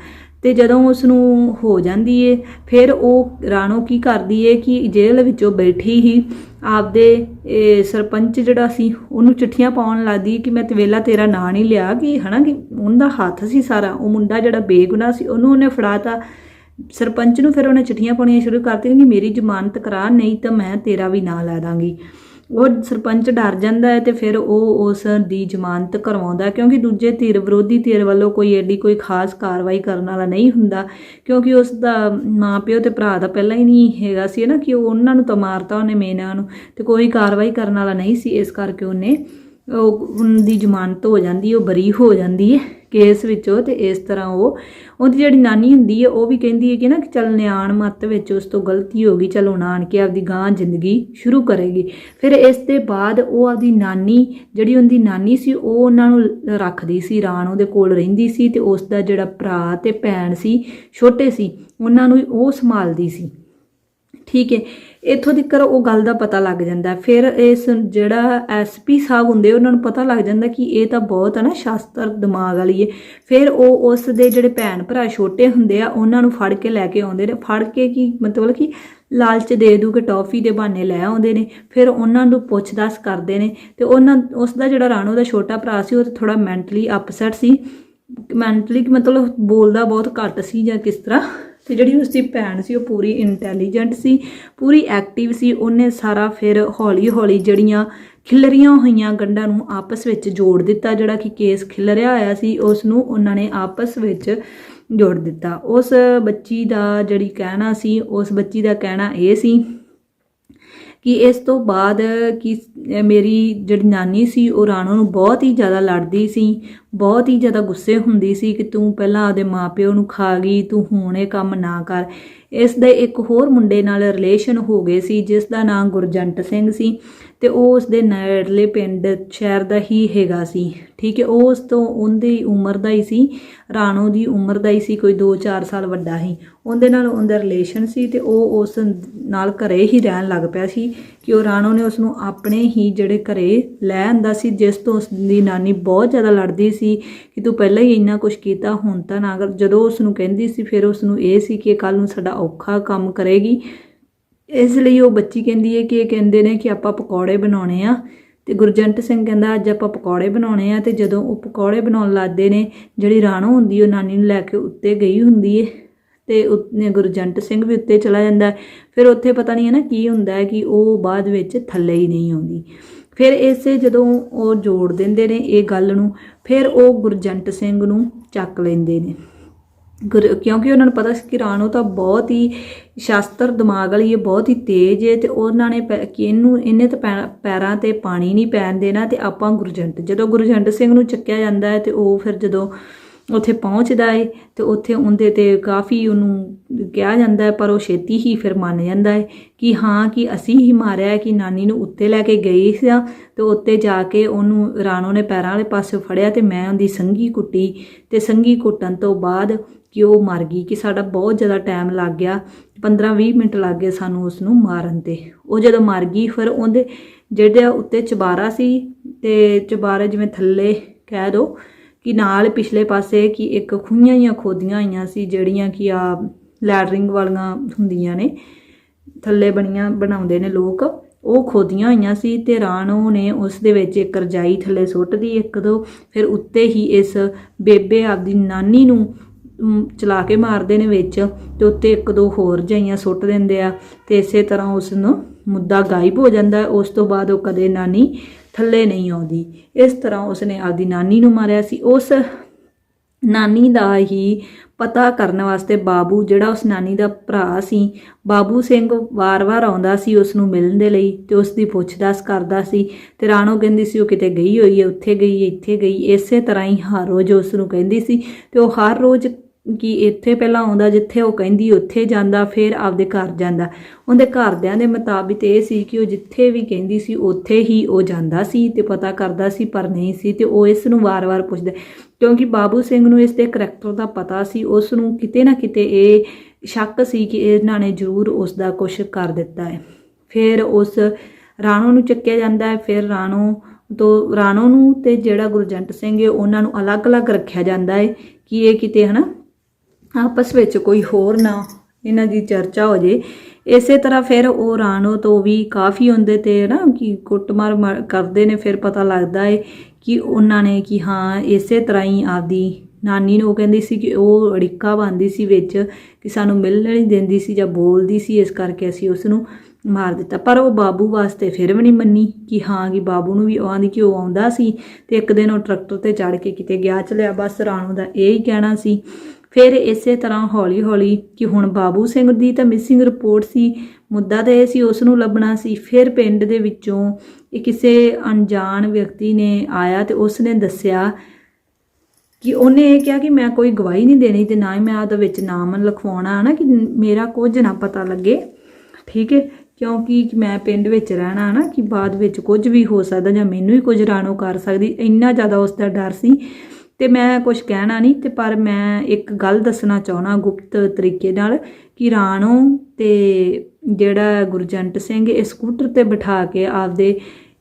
ਤੇ ਜਦੋਂ ਉਸ ਨੂੰ ਹੋ ਜਾਂਦੀ ਏ, ਫਿਰ ਉਹ ਰਾਣੋ ਕੀ ਕਰਦੀ ਏ ਕਿ ਜੇਲ੍ਹ ਵਿੱਚੋਂ ਬੈਠੀ ਹੀ ਆਪਦੇ ਇਹ ਸਰਪੰਚ ਜਿਹੜਾ ਸੀ, ਉਹਨੂੰ ਚਿੱਠੀਆਂ ਪਾਉਣ ਲੱਗਦੀ ਕਿ ਮੈਂ ਤਵੇਲਾ ਤੇਰਾ ਨਾਂ ਨਹੀਂ ਲਿਆ, ਕਿ ਹਨਾ ਕਿ ਉਹਦਾ ਹੱਥ ਸੀ ਸਾਰਾ, ਉਹ ਮੁੰਡਾ ਜਿਹੜਾ ਬੇਗੁਨਾਹ ਸੀ, ਉਹਨੂੰ ਉਹਨੇ ਫੜਾਤਾ। ਸਰਪੰਚ ਨੂੰ ਫਿਰ ਉਹਨੇ ਚਿੱਠੀਆਂ ਪਾਉਣੀਆਂ ਸ਼ੁਰੂ ਕਰਤੀਆਂ ਕਿ ਮੇਰੀ ਜ਼ਮਾਨਤ ਕਰਾ, ਨਹੀਂ ਤਾਂ ਮੈਂ ਤੇਰਾ ਵੀ ਨਾਂ ਲੈ ਦਾਂਗੀ। ਉਹ ਸਰਪੰਚ ਡਰ ਜਾਂਦਾ ਹੈ ਤੇ ਫਿਰ ਉਹ ਉਸ ਦੀ ਜ਼ਮਾਨਤ ਕਰਵਾਉਂਦਾ ਕਿਉਂਕਿ ਦੂਜੇ ਧਿਰ ਵਿਰੋਧੀ ਧਿਰ ਵੱਲੋਂ ਕੋਈ ਐਡੀ ਕੋਈ ਖਾਸ ਕਾਰਵਾਈ ਕਰਨ ਵਾਲਾ ਨਹੀਂ ਹੁੰਦਾ, ਕਿਉਂਕਿ ਉਸ ਦਾ ਮਾਪਿਓ ਤੇ ਭਰਾ ਦਾ ਪਹਿਲਾਂ ਹੀ ਨਹੀਂ ਹੈਗਾ ਸੀ ਨਾ, ਕਿ ਉਹ ਉਹਨਾਂ ਨੂੰ ਤਾਂ ਮਾਰਤਾ ਉਹਨੇ ਮੇਨਾ ਨੂੰ ਤੇ ਕੋਈ ਕਾਰਵਾਈ ਕਰਨ ਵਾਲਾ ਨਹੀਂ ਸੀ, ਇਸ ਕਰਕੇ ਉਹਨੇ ਉਹ ਦੀ ਜ਼ਮਾਨਤ ਹੋ ਜਾਂਦੀ ਹੈ, ਉਹ ਬਰੀ ਹੋ ਜਾਂਦੀ ਹੈ ਕੇਸ ਵਿੱਚੋਂ ਤੇ ਇਸ ਤਰ੍ਹਾਂ ਉਹ ਉਹਦੀ ਜਿਹੜੀ ਨਾਨੀ ਹੁੰਦੀ ਹੈ ਉਹ ਵੀ ਕਹਿੰਦੀ ਹੈ ਕਿ ਨਾ ਕਿ ਚੱਲ ਨਿਆਣ ਮੱਤ ਵਿੱਚ ਉਸ ਤੋਂ ਗਲਤੀ ਹੋ ਗਈ ਚਲ ਹੁਣ ਆਣ ਕੇ ਆਪਦੀ ਗਾਂ ਜ਼ਿੰਦਗੀ ਸ਼ੁਰੂ ਕਰੇਗੀ। ਫਿਰ ਇਸ ਦੇ ਬਾਅਦ ਉਹ ਆਪਦੀ ਨਾਨੀ ਜਿਹੜੀ ਉਹਦੀ ਨਾਨੀ ਸੀ ਉਹ ਉਹਨਾਂ ਨੂੰ ਰੱਖਦੀ ਸੀ ਰਾਣ ਉਹਦੇ ਕੋਲ ਰਹਿੰਦੀ ਸੀ ਤੇ ਉਸ ਦਾ ਜਿਹੜਾ ਭਰਾ ਤੇ ਭੈਣ ਸੀ ਛੋਟੇ ਸੀ ਉਹਨਾਂ ਨੂੰ ਉਹ ਸੰਭਾਲਦੀ ਸੀ। ਠੀਕ ਹੈ। ਇੱਥੋਂ ਤੱਕ ਉਹ ਗੱਲ ਦਾ ਪਤਾ ਲੱਗ ਜਾਂਦਾ। ਫਿਰ ਇਸ ਜਿਹੜਾ ਐਸਪੀ ਸਾਹਿਬ ਹੁੰਦੇ, ਉਹਨਾਂ ਨੂੰ ਪਤਾ ਲੱਗ ਜਾਂਦਾ ਕਿ ਇਹ ਤਾਂ ਬਹੁਤ ਹੈ ਨਾ ਸ਼ਾਸਤਰ ਦਿਮਾਗ ਵਾਲੀ ਹੈ। ਫਿਰ ਉਹ ਉਸ ਦੇ ਜਿਹੜੇ ਭੈਣ ਭਰਾ ਛੋਟੇ ਹੁੰਦੇ ਆ, ਉਹਨਾਂ ਨੂੰ ਫੜ ਕੇ ਲੈ ਕੇ ਆਉਂਦੇ ਨੇ। ਫੜ ਕੇ ਕੀ ਮਤਲਬ ਕਿ ਲਾਲਚ ਦੇ ਦੂ ਕੇ ਟੌਫੀ ਦੇ ਬਹਾਨੇ ਲੈ ਆਉਂਦੇ ਨੇ। ਫਿਰ ਉਹਨਾਂ ਨੂੰ ਪੁੱਛ-ਦੱਸ ਕਰਦੇ ਨੇ ਤੇ ਉਹਨਾਂ, ਉਸ ਦਾ ਜਿਹੜਾ ਰਾਣੋ ਦਾ ਛੋਟਾ ਭਰਾ ਸੀ, ਉਹ ਥੋੜਾ ਮੈਂਟਲੀ ਅਪਸੈਟ ਸੀ। ਮੈਂਟਲੀ ਮਤਲਬ ਬੋਲਦਾ ਬਹੁਤ ਘੱਟ ਸੀ ਜਾਂ ਕਿਸ ਤਰ੍ਹਾਂ। ਤੇ ਜਿਹੜੀ ਉਸ ਦੀ ਭੈਣ ਸੀ, ਉਹ ਪੂਰੀ ਇੰਟੈਲੀਜੈਂਟ ਸੀ, ਪੂਰੀ ਐਕਟਿਵ ਸੀ, ਉਹਨੇ ਸਾਰਾ ਫਿਰ ਹੌਲੀ ਹੌਲੀ ਜਿਹੜੀਆਂ ਖਿਲਰੀਆਂ ਹੋਈਆਂ ਗੰਢਾਂ ਨੂੰ ਆਪਸ ਵਿੱਚ ਜੋੜ ਦਿੱਤਾ, ਜਿਹੜਾ ਕਿ ਕੇਸ ਖਿਲਰਿਆ ਹੋਇਆ ਸੀ ਉਸ ਨੂੰ ਉਹਨਾਂ ਨੇ ਆਪਸ ਵਿੱਚ ਜੋੜ ਦਿੱਤਾ। ਉਸ ਬੱਚੀ ਦਾ ਜਿਹੜੀ ਕਹਿਣਾ ਸੀ, ਉਸ ਬੱਚੀ ਦਾ ਕਹਿਣਾ ਇਹ ਸੀ ਕਿ ਇਸ ਤੋਂ ਬਾਅਦ ਕਿ ਮੇਰੀ ਜਿਹੜੀ ਨਾਨੀ ਸੀ, ਉਹ ਰਾਣੋ ਨੂੰ ਬਹੁਤ ਹੀ ਜ਼ਿਆਦਾ ਲੜਦੀ ਸੀ, ਬਹੁਤ ਹੀ ਜ਼ਿਆਦਾ ਗੁੱਸੇ ਹੁੰਦੀ ਸੀ ਕਿ ਤੂੰ ਪਹਿਲਾਂ ਆਪਦੇ ਮਾਪਿਓ ਨੂੰ ਖਾ ਗਈ, ਤੂੰ ਹੁਣ ਇਹ ਕੰਮ ਨਾ ਕਰ। ਇਸ ਦੇ ਇੱਕ ਹੋਰ ਮੁੰਡੇ ਨਾਲ ਰਿਲੇਸ਼ਨ ਹੋ ਗਏ ਸੀ, ਜਿਸ ਦਾ ਨਾਮ ਗੁਰਜੰਟ ਸਿੰਘ ਸੀ। ਤੇ ਉਹ ਉਸ ਦੇ ਨੇੜਲੇ ਪਿੰਡ ਸ਼ਹਿਰ ਦਾ ਹੀ ਹੈਗਾ ਸੀ। ਠੀਕ ਹੈ ਉਹ ਉਸ ਤੋਂ ਉਹਦੀ ਉਮਰ ਦਾ ਹੀ ਸੀ, ਰਾਣੋ ਦੀ ਉਮਰ ਦਾ ਹੀ ਸੀ, ਕੋਈ 2-4 ਸਾਲ ਵੱਡਾ ਸੀ। ਉਹਦੇ ਨਾਲ ਉਹਦਾ ਰਿਲੇਸ਼ਨ ਸੀ ਤੇ ਉਹ ਉਸ ਨਾਲ ਘਰੇ ਹੀ ਰਹਿਣ ਲੱਗ ਪਿਆ ਸੀ ਕਿ ਉਹ ਰਾਣੋ ਨੇ ਉਸ ਨੂੰ ਆਪਣੇ ਹੀ ਜਿਹੜੇ ਘਰੇ ਲੈ ਆਂਦਾ ਸੀ, ਜਿਸ ਤੋਂ ਉਸ ਦੀ ਨਾਨੀ ਬਹੁਤ ਜ਼ਿਆਦਾ ਲੜਦੀ ਸੀ ਕਿ ਤੂੰ ਪਹਿਲਾਂ ਹੀ ਇੰਨਾ ਕੁਝ ਕੀਤਾ, ਹੁਣ ਤਾਂ ਨਾ ਕਰ। ਜਦੋਂ ਉਸ ਨੂੰ ਕਹਿੰਦੀ ਸੀ, ਫਿਰ ਉਸ ਨੂੰ ਇਹ ਸੀ ਕਿ ਕੱਲ ਨੂੰ ਸਾਡਾ ਔਖਾ ਕੰਮ ਕਰੇਗੀ। ਇਸ ਲਈ ਉਹ ਬੱਚੀ ਕਹਿੰਦੀ ਹੈ ਕਿ ਇਹ ਕਹਿੰਦੇ ਨੇ ਕਿ ਆਪਾਂ ਪਕੌੜੇ ਬਣਾਉਣੇ ਆ। ਤੇ ਗੁਰਜੰਟ ਸਿੰਘ ਕਹਿੰਦਾ, ਅੱਜ ਆਪਾਂ ਪਕੌੜੇ ਬਣਾਉਣੇ ਆ ਤੇ ਜਦੋਂ ਉਹ ਪਕੌੜੇ ਬਣਾਉਣ ਲੱਗਦੇ ਨੇ, ਜਿਹੜੀ ਰਾਣੋ ਹੁੰਦੀ ਉਹ ਨਾਨੀ ਨੂੰ ਲੈ ਕੇ ਉੱਤੇ ਗਈ ਹੁੰਦੀ ਏ। ਤੇ ਉੱਤੇ, ਗੁਰਜੰਟ ਸਿੰਘ ਵੀ ਉੱਤੇ ਚਲਾ ਜਾਂਦਾ ਫਿਰ ਉੱਥੇ ਪਤਾ ਨਹੀਂ ਹੈ ਨਾ ਕੀ ਹੁੰਦਾ ਹੈ ਕਿ ਉਹ ਬਾਅਦ ਵਿੱਚ ਥੱਲੇ ਹੀ ਨਹੀਂ ਆਉਂਦੀ। ਫਿਰ ਇਸੇ ਜਦੋਂ ਉਹ ਜੋੜ ਦਿੰਦੇ ਨੇ ਇਹ ਗੱਲ ਨੂੰ, ਫਿਰ ਉਹ ਗੁਰਜੰਟ ਸਿੰਘ ਨੂੰ ਚੱਕ ਲੈਂਦੇ ਨੇ। ਕਿਉਂਕਿ ਉਹਨਾਂ ਨੂੰ ਪਤਾ ਸੀ ਕਿ ਰਾਣੋ ਤਾਂ ਬਹੁਤ ਹੀ ਸ਼ਾਸਤਰ ਦਿਮਾਗ ਵਾਲੀ ਹੈ, ਬਹੁਤ ਹੀ ਤੇਜ਼ ਹੈ ਤੇ ਉਹਨਾਂ ਨੇ ਪੈ- ਕਿ ਇਹਨੂੰ, ਇਹਨੇ ਤਾਂ ਪੈ- ਪੈਰਾਂ ਤੇ ਪਾਣੀ ਨਹੀਂ ਪੈਣ ਦੇਣਾ ਤੇ ਆਪਾਂ ਗੁਰਜੰਟ, ਜਦੋਂ ਗੁਰਜੰਟ ਸਿੰਘ ਨੂੰ ਚੱਕਿਆ ਜਾਂਦਾ ਹੈ ਤੇ ਉਹ ਫਿਰ ਜਦੋਂ ਉੱਥੇ ਪਹੁੰਚਦਾ ਏ ਤੇ ਉੱਥੇ ਉਹਦੇ ਤੇ ਕਾਫੀ ਉਹਨੂੰ ਕਿਹਾ ਜਾਂਦਾ ਪਰ ਉਹ ਛੇਤੀ ਹੀ ਫਿਰ ਮੰਨ ਜਾਂਦਾ ਹੈ ਕਿ ਹਾਂ, ਕਿ ਅਸੀਂ ਹੀ ਮਾਰਿਆ ਕਿ ਨਾਨੀ ਨੂੰ ਉੱਤੇ ਲੈ ਕੇ ਗਈ ਸੀ ਤੇ ਉੱਤੇ ਜਾ ਕੇ ਉਹਨੂੰ ਰਾਣੋ ਨੇ ਪੈਰਾਂ ਵਾਲੇ ਪਾਸੇ ਫੜਿਆ ਤੇ ਮੈਂ ਉਹਦੀ ਸੰਗੀ ਕੁੱਟੀ ਤੇ ਸੰਗੀ ਕੁੱਟਣ ਤੋਂ ਬਾਅਦ ਕਿ ਉਹ ਮਰ ਗਈ, ਕਿ ਸਾਡਾ ਬਹੁਤ ਜ਼ਿਆਦਾ ਟਾਈਮ ਲੱਗ ਗਿਆ 15-20 ਮਿੰਟ ਲੱਗ ਗਏ ਸਾਨੂੰ ਉਸ ਨੂੰ ਮਾਰਨ ਤੇ। ਉਹ ਜਦੋਂ ਮਰ ਗਈ, ਫਿਰ ਉਹਦੇ ਜਿਹੜੇ ਉੱਤੇ ਚਬਾਰਾ ਸੀ ਤੇ ਚਬਾਰੇ ਜਿਵੇਂ ਥੱਲੇ, ਕਹਿ ਦੋ ਕਿ ਨਾਲ ਪਿਛਲੇ ਪਾਸੇ ਕਿ ਇੱਕ ਖੂਹੀਆਂ ਜਾਂ ਖੋਦੀਆਂ ਹੋਈਆਂ ਸੀ, ਜਿਹੜੀਆਂ ਕਿ ਆ ਲੈਟਰਿੰਗ ਵਾਲੀਆਂ ਹੁੰਦੀਆਂ ਨੇ, ਥੱਲੇ ਬਣੀਆਂ, ਬਣਾਉਂਦੇ ਨੇ ਲੋਕ। ਉਹ ਖੋਦੀਆਂ ਹੋਈਆਂ ਸੀ ਤੇ ਰਾਣੋ ਨੇ ਉਸ ਦੇ ਵਿੱਚ ਇੱਕ ਰਜਾਈ ਥੱਲੇ ਸੁੱਟਦੀ ਇੱਕ ਦੋ, ਫਿਰ ਉੱਤੇ ਹੀ ਇਸ ਬੇਬੇ ਆਪਦੀ ਨਾਨੀ ਨੂੰ ਚਲਾ ਕੇ ਮਾਰਦੇ ਨੇ ਵਿੱਚ ਤੇ ਉੱਤੇ ਇੱਕ ਦੋ ਹੋਰ ਜਾਈਆਂ ਸੁੱਟ ਦਿੰਦੇ ਆ ਤੇ ਇਸੇ ਤਰ੍ਹਾਂ ਉਸ ਨੂੰ ਮੁੱਦਾ ਗਾਇਬ ਹੋ ਜਾਂਦਾ। ਉਸ ਤੋਂ ਬਾਅਦ ਉਹ ਕਦੇ ਨਾਨੀ ਥੱਲੇ ਨਹੀਂ ਆਉਂਦੀ। ਇਸ ਤਰ੍ਹਾਂ ਉਸਨੇ ਆਪਦੀ ਨਾਨੀ ਨੂੰ ਮਾਰਿਆ ਸੀ। ਉਸ ਨਾਨੀ ਦਾ ਹੀ ਪਤਾ ਕਰਨ ਵਾਸਤੇ ਬਾਬੂ, ਜਿਹੜਾ ਉਸ ਨਾਨੀ ਦਾ ਭਰਾ ਸੀ, ਬਾਬੂ ਸਿੰਘ ਵਾਰ-ਵਾਰ ਆਉਂਦਾ ਸੀ ਉਸ ਨੂੰ ਮਿਲਣ ਦੇ ਲਈ ਤੇ ਉਸ ਦੀ ਪੁੱਛਦਾਸ ਕਰਦਾ ਸੀ ਤੇ ਰਾਣੋ ਕਹਿੰਦੀ ਸੀ, ਉਹ ਕਿਤੇ ਗਈ ਹੋਈ ਹੈ? ਉੱਥੇ ਗਈ ਹੈ? ਇੱਥੇ ਗਈ ਇਸੇ ਤਰ੍ਹਾਂ ਹੀ ਹਰ ਰੋਜ਼ ਉਸ ਨੂੰ ਕਹਿੰਦੀ ਸੀ ਤੇ ਉਹ ਹਰ ਰੋਜ਼ ਕਿ ਇੱਥੇ ਪਹਿਲਾਂ ਆਉਂਦਾ, ਜਿੱਥੇ ਉਹ ਕਹਿੰਦੀ ਉੱਥੇ ਜਾਂਦਾ, ਫਿਰ ਆਪਦੇ ਘਰ ਜਾਂਦਾ। ਉਹਦੇ ਘਰਦਿਆਂ ਦੇ ਮੁਤਾਬਿਕ ਇਹ ਸੀ ਕਿ ਉਹ ਜਿੱਥੇ ਵੀ ਕਹਿੰਦੀ ਸੀ, ਉੱਥੇ ਹੀ ਉਹ ਜਾਂਦਾ ਸੀ ਤੇ ਪਤਾ ਕਰਦਾ ਸੀ ਪਰ ਨਹੀਂ ਸੀ ਤੇ ਉਹ ਇਸ ਨੂੰ ਵਾਰ-ਵਾਰ ਪੁੱਛਦਾ। ਕਿਉਂਕਿ ਬਾਬੂ ਸਿੰਘ ਨੂੰ ਇਸ ਦੇ ਕਰੈਕਟਰ ਦਾ ਪਤਾ ਸੀ, ਉਸ ਨੂੰ ਕਿਤੇ ਨਾ ਕਿਤੇ ਇਹ ਸ਼ੱਕ ਸੀ ਕਿ ਇਹਨਾਂ ਨੇ ਜ਼ਰੂਰ ਉਸ ਦਾ ਕੁਝ ਕਰ ਦਿੱਤਾ ਹੈ। ਫਿਰ ਉਸ ਰਾਣੋ ਨੂੰ ਚੱਕਿਆ ਜਾਂਦਾ ਹੈ, ਫਿਰ ਰਾਣੋ ਤੋਂ, ਰਾਣੋ ਨੂੰ ਤੇ ਜਿਹੜਾ ਗੁਰਜੰਟ ਸਿੰਘ ਹੈ, ਉਹਨਾਂ ਨੂੰ ਅਲੱਗ-ਅਲੱਗ ਰੱਖਿਆ ਜਾਂਦਾ ਹੈ ਕਿ ਇਹ ਕਿਤੇ ਹਨਾ ਆਪਸ ਵਿੱਚ ਕੋਈ ਹੋਰ ਨਾ ਇਹਨਾਂ ਦੀ ਚਰਚਾ ਹੋ ਜੇ। ਇਸੇ ਤਰ੍ਹਾਂ ਫਿਰ ਉਹ ਰਾਣੋ ਤੋਂ ਵੀ ਕਾਫੀ ਹੁੰਦੇ ਤੇ ਨਾ ਕਿ ਕੁੱਟਮਾਰ ਮ- ਕਰਦੇ ਨੇ, ਫਿਰ ਪਤਾ ਲੱਗਦਾ ਏ ਕਿ ਉਹਨਾਂ ਨੇ ਕਿ ਹਾਂ, ਇਸੇ ਤਰ੍ਹਾਂ ਹੀ ਆਪਦੀ ਨਾਨੀ ਨੂੰ ਉਹ ਕਹਿੰਦੀ ਸੀ ਕਿ ਉਹ ਅੜਿੱਕਾ ਬੰਦੀ ਸੀ ਵਿੱਚ ਕਿ ਸਾਨੂੰ ਮਿਲਣ ਨਹੀਂ ਦਿੰਦੀ ਸੀ ਜਾਂ ਬੋਲਦੀ ਸੀ, ਇਸ ਕਰਕੇ ਅਸੀਂ ਉਸ ਨੂੰ ਮਾਰ ਦਿੱਤਾ। ਪਰ ਉਹ ਬਾਬੂ ਵਾਸਤੇ ਫਿਰ ਵੀ ਨਹੀਂ ਮੰਨੀ ਕਿ ਹਾਂ, ਕਿ ਬਾਬੂ ਨੂੰ ਵੀ ਆਂਦੀ ਕਿ ਉਹ ਆਉਂਦਾ ਸੀ ਤੇ ਇੱਕ ਦਿਨ ਉਹ ਟਰੈਕਟਰ ਤੇ ਚੜ ਕੇ ਕਿਤੇ ਗਿਆ। ਚਲਿਆ ਬਸ ਰਾਣੋ ਦਾ ਇਹ ਹੀ ਕਹਿਣਾ ਸੀ ਫਿਰ ਇਸੇ ਤਰ੍ਹਾਂ ਹੌਲੀ ਹੌਲੀ ਕਿ ਹੁਣ ਬਾਬੂ ਸਿੰਘ ਦੀ ਤਾਂ ਮਿਸਿੰਗ ਰਿਪੋਰਟ ਸੀ, ਮੁੱਦਾ ਤਾਂ ਇਹ ਸੀ ਉਸ ਨੂੰ ਲੱਭਣਾ ਸੀ। ਫਿਰ ਪਿੰਡ ਦੇ ਵਿੱਚੋਂ ਇਹ ਕਿਸੇ ਅਣਜਾਣ ਵਿਅਕਤੀ ਨੇ ਆਇਆ ਤੇ ਉਸ ਨੇ ਦੱਸਿਆ ਕਿ ਉਹਨੇ ਇਹ ਕਿਹਾ ਕਿ ਮੈਂ ਕੋਈ ਗਵਾਹੀ ਨਹੀਂ ਦੇਣੀ ਤੇ ਨਾ ਹੀ ਮੈਂ ਉਹਦੇ ਵਿੱਚ ਨਾਮ ਲਿਖਵਾਉਣਾ ਨਾ ਕਿ ਮੇਰਾ ਕੁਝ ਨਾ ਪਤਾ ਲੱਗੇ। ਠੀਕ ਹੈ? ਕਿਉਂਕਿ ਮੈਂ ਪਿੰਡ ਵਿੱਚ ਰਹਿਣਾ ਨਾ ਕਿ ਬਾਅਦ ਵਿੱਚ ਕੁਝ ਵੀ ਹੋ ਸਕਦਾ ਜਾਂ ਮੈਨੂੰ ਹੀ ਕੁਝ ਰਾਣੋ ਕਰ ਸਕਦੀ। ਇੰਨਾ ਜ਼ਿਆਦਾ ਉਸ ਦਾ ਡਰ ਸੀ। ਤੇ ਮੈਂ ਕੁਝ ਕਹਿਣਾ ਨਹੀਂ, ਤੇ ਪਰ ਮੈਂ ਇੱਕ ਗੱਲ ਦੱਸਣਾ ਚਾਹਣਾ ਗੁਪਤ ਤਰੀਕੇ ਨਾਲ ਕਿ ਰਾਣੋ ਤੇ ਜਿਹੜਾ ਗੁਰਜੰਟ ਸਿੰਘ ਇਹ ਸਕੂਟਰ ਤੇ ਬਿਠਾ ਕੇ ਆਪਦੇ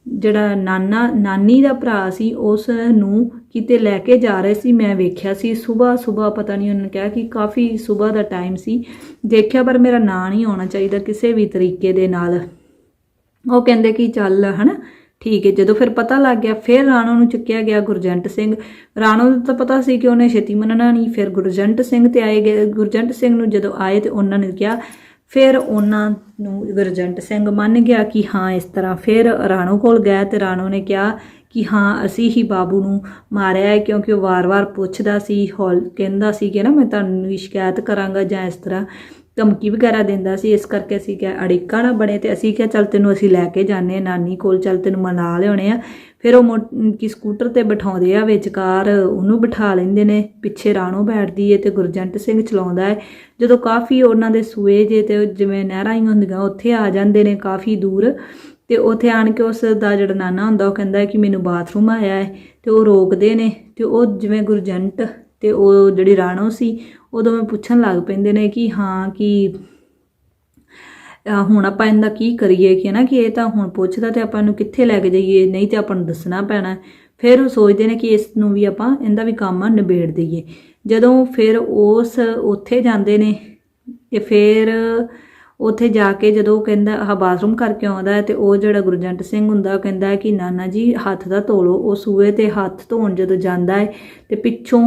ਜਿਹੜਾ ਨਾਨਾ, ਨਾਨੀ ਦਾ ਭਰਾ ਸੀ, ਉਸ ਨੂੰ ਕਿਤੇ ਲੈ ਕੇ ਜਾ ਰਹੇ ਸੀ। ਮੈਂ ਵੇਖਿਆ ਸੀ ਸਵੇਰ ਸਵੇਰ ਪਤਾ ਨਹੀਂ ਉਹਨਾਂ ਨੇ ਕਿਹਾ ਕਿ ਕਾਫੀ ਸਵੇਰ ਦਾ ਟਾਈਮ ਸੀ। ਦੇਖਿਆ ਪਰ ਮੇਰਾ ਨਾਂ ਨਹੀਂ ਆਉਣਾ ਚਾਹੀਦਾ ਕਿਸੇ ਵੀ ਤਰੀਕੇ ਦੇ ਨਾਲ। ਉਹ ਕਹਿੰਦੇ ਕਿ ਚੱਲ ਹਨਾ ਠੀਕ ਹੈ, ਜਦੋਂ ਫਿਰ ਪਤਾ ਲੱਗ ਗਿਆ, ਫਿਰ ਰਾਣੋ ਨੂੰ ਚੁੱਕਿਆ ਗਿਆ ਗੁਰਜੰਟ ਸਿੰਘ। ਰਾਣੋ ਨੂੰ ਤਾਂ ਪਤਾ ਸੀ ਕਿ ਉਹਨੇ ਛੇਤੀ ਮੰਨਣਾ ਨਹੀਂ। ਫਿਰ ਗੁਰਜੰਟ ਸਿੰਘ ਤੇ ਆਏ ਗਏ। ਗੁਰਜੰਟ ਸਿੰਘ ਨੂੰ ਜਦੋਂ ਆਏ ਤੇ ਉਹਨਾਂ ਨੇ ਕਿਹਾ, ਫਿਰ ਉਹਨਾਂ ਨੂੰ ਗੁਰਜੰਟ ਸਿੰਘ ਮੰਨ ਗਿਆ ਕਿ ਹਾਂ, ਇਸ ਤਰ੍ਹਾਂ ਫਿਰ ਰਾਣੋ ਕੋਲ ਗਿਆ ਤੇ ਰਾਣੋ ਨੇ ਕਿਹਾ ਕਿ ਹਾਂ, ਅਸੀਂ ਹੀ ਬਾਬੂ ਨੂੰ ਮਾਰਿਆ ਹੈ ਕਿਉਂਕਿ ਉਹ ਵਾਰ-ਵਾਰ ਪੁੱਛਦਾ ਸੀ, ਹੌਲ ਕਹਿੰਦਾ ਸੀ ਕਿ ਨਾ, ਮੈਂ ਤੁਹਾਨੂੰ ਸ਼ਿਕਾਇਤ ਕਰਾਂਗਾ ਜਾਂ ਇਸ ਤਰ੍ਹਾਂ ਧਮਕੀ ਵਗੈਰਾ ਦਿੰਦਾ ਸੀ, ਇਸ ਕਰਕੇ ਅਸੀਂ ਕਿਹਾ, ਅੜਿੱਕਾ ਨਾ ਬਣੇ ਤੇ ਅਸੀਂ ਕਿਹਾ, ਚੱਲ ਤੈਨੂੰ ਅਸੀਂ ਲੈ ਕੇ ਜਾਂਦੇ ਹਾਂ ਨਾਨੀ ਕੋਲ, ਚੱਲ ਤੈਨੂੰ ਮਨਾ ਲਿਆਉਣੇ ਆ। ਫਿਰ ਉਹ ਮੋ- ਕਿ ਸਕੂਟਰ ਤੇ ਬਿਠਾਉਂਦੇ ਆ, ਵਿਚਕਾਰ ਉਹਨੂੰ ਬਿਠਾ ਲੈਂਦੇ ਨੇ, ਪਿੱਛੇ ਰਾਣੋ ਬੈਠਦੀ ਏ ਤੇ ਗੁਰਜੰਟ ਸਿੰਘ ਚਲਾਉਂਦਾ ਹੈ ਜਦੋਂ ਕਾਫੀ ਉਹਨਾਂ ਦੇ ਸੂਏ ਜੇ ਤੇ ਜਿਵੇਂ ਨਹਿਰਾਂ ਹੀ ਹੁੰਦੀਆਂ, ਉੱਥੇ ਆ ਜਾਂਦੇ ਨੇ ਕਾਫੀ ਦੂਰ ਤੇ ਉੱਥੇ ਆਣ ਕੇ ਉਸ ਦਾ ਜਿਹੜਾ ਨਾਨਾ ਹੁੰਦਾ, ਉਹ ਕਹਿੰਦਾ ਕਿ ਮੈਨੂੰ ਬਾਥਰੂਮ ਆਇਆ ਹੈ ਤੇ ਉਹ ਰੋਕਦੇ ਨੇ ਤੇ ਉਹ ਜਿਵੇਂ ਗੁਰਜੰਟ ਤੇ ਉਹ ਜਿਹੜੀ ਰਾਣੋ ਸੀ, ਉਦੋਂ ਮੈਂ ਪੁੱਛਣ ਲੱਗ ਪੈਂਦੇ ਨੇ ਕਿ ਹਾਂ, ਕਿ ਹੁਣ ਆਪਾਂ ਇਹਦਾ ਕੀ ਕਰੀਏ ਕਿ ਨਾ ਕਿ ਇਹ ਤਾਂ ਹੁਣ ਪੁੱਛਦਾ ਤੇ ਆਪਾਂ ਇਹਨੂੰ ਕਿੱਥੇ ਲੈ ਕੇ ਜਾਈਏ, ਨਹੀਂ ਤੇ ਆਪਾਂ ਨੂੰ ਦੱਸਣਾ ਪੈਣਾ। ਫਿਰ ਉਹ ਸੋਚਦੇ ਨੇ ਕਿ ਇਸ ਨੂੰ ਵੀ ਆਪਾਂ ਇਹਦਾ ਵੀ ਕੰਮ ਨਿਬੇੜ ਦਈਏ। ਜਦੋਂ ਫਿਰ ਉਸ ਉੱਥੇ ਜਾਂਦੇ ਨੇ ਤੇ ਫਿਰ ਉੱਥੇ ਜਾ ਕੇ ਜਦੋਂ ਉਹ ਕਹਿੰਦਾ, ਆਹ ਬਾਥਰੂਮ ਕਰਕੇ ਆਉਂਦਾ ਹੈ ਤੇ ਉਹ ਜਿਹੜਾ ਗੁਰਜੰਟ ਸਿੰਘ ਹੁੰਦਾ, ਉਹ ਕਹਿੰਦਾ ਹੈ ਕਿ ਨਾਨਾ ਜੀ, ਹੱਥ ਦਾ ਧੋ ਲਓ ਉਹ ਸੂਏ ਤੇ ਹੱਥ ਧੋਣ ਜਦੋਂ ਜਾਂਦਾ ਹੈ ਤੇ ਪਿੱਛੋਂ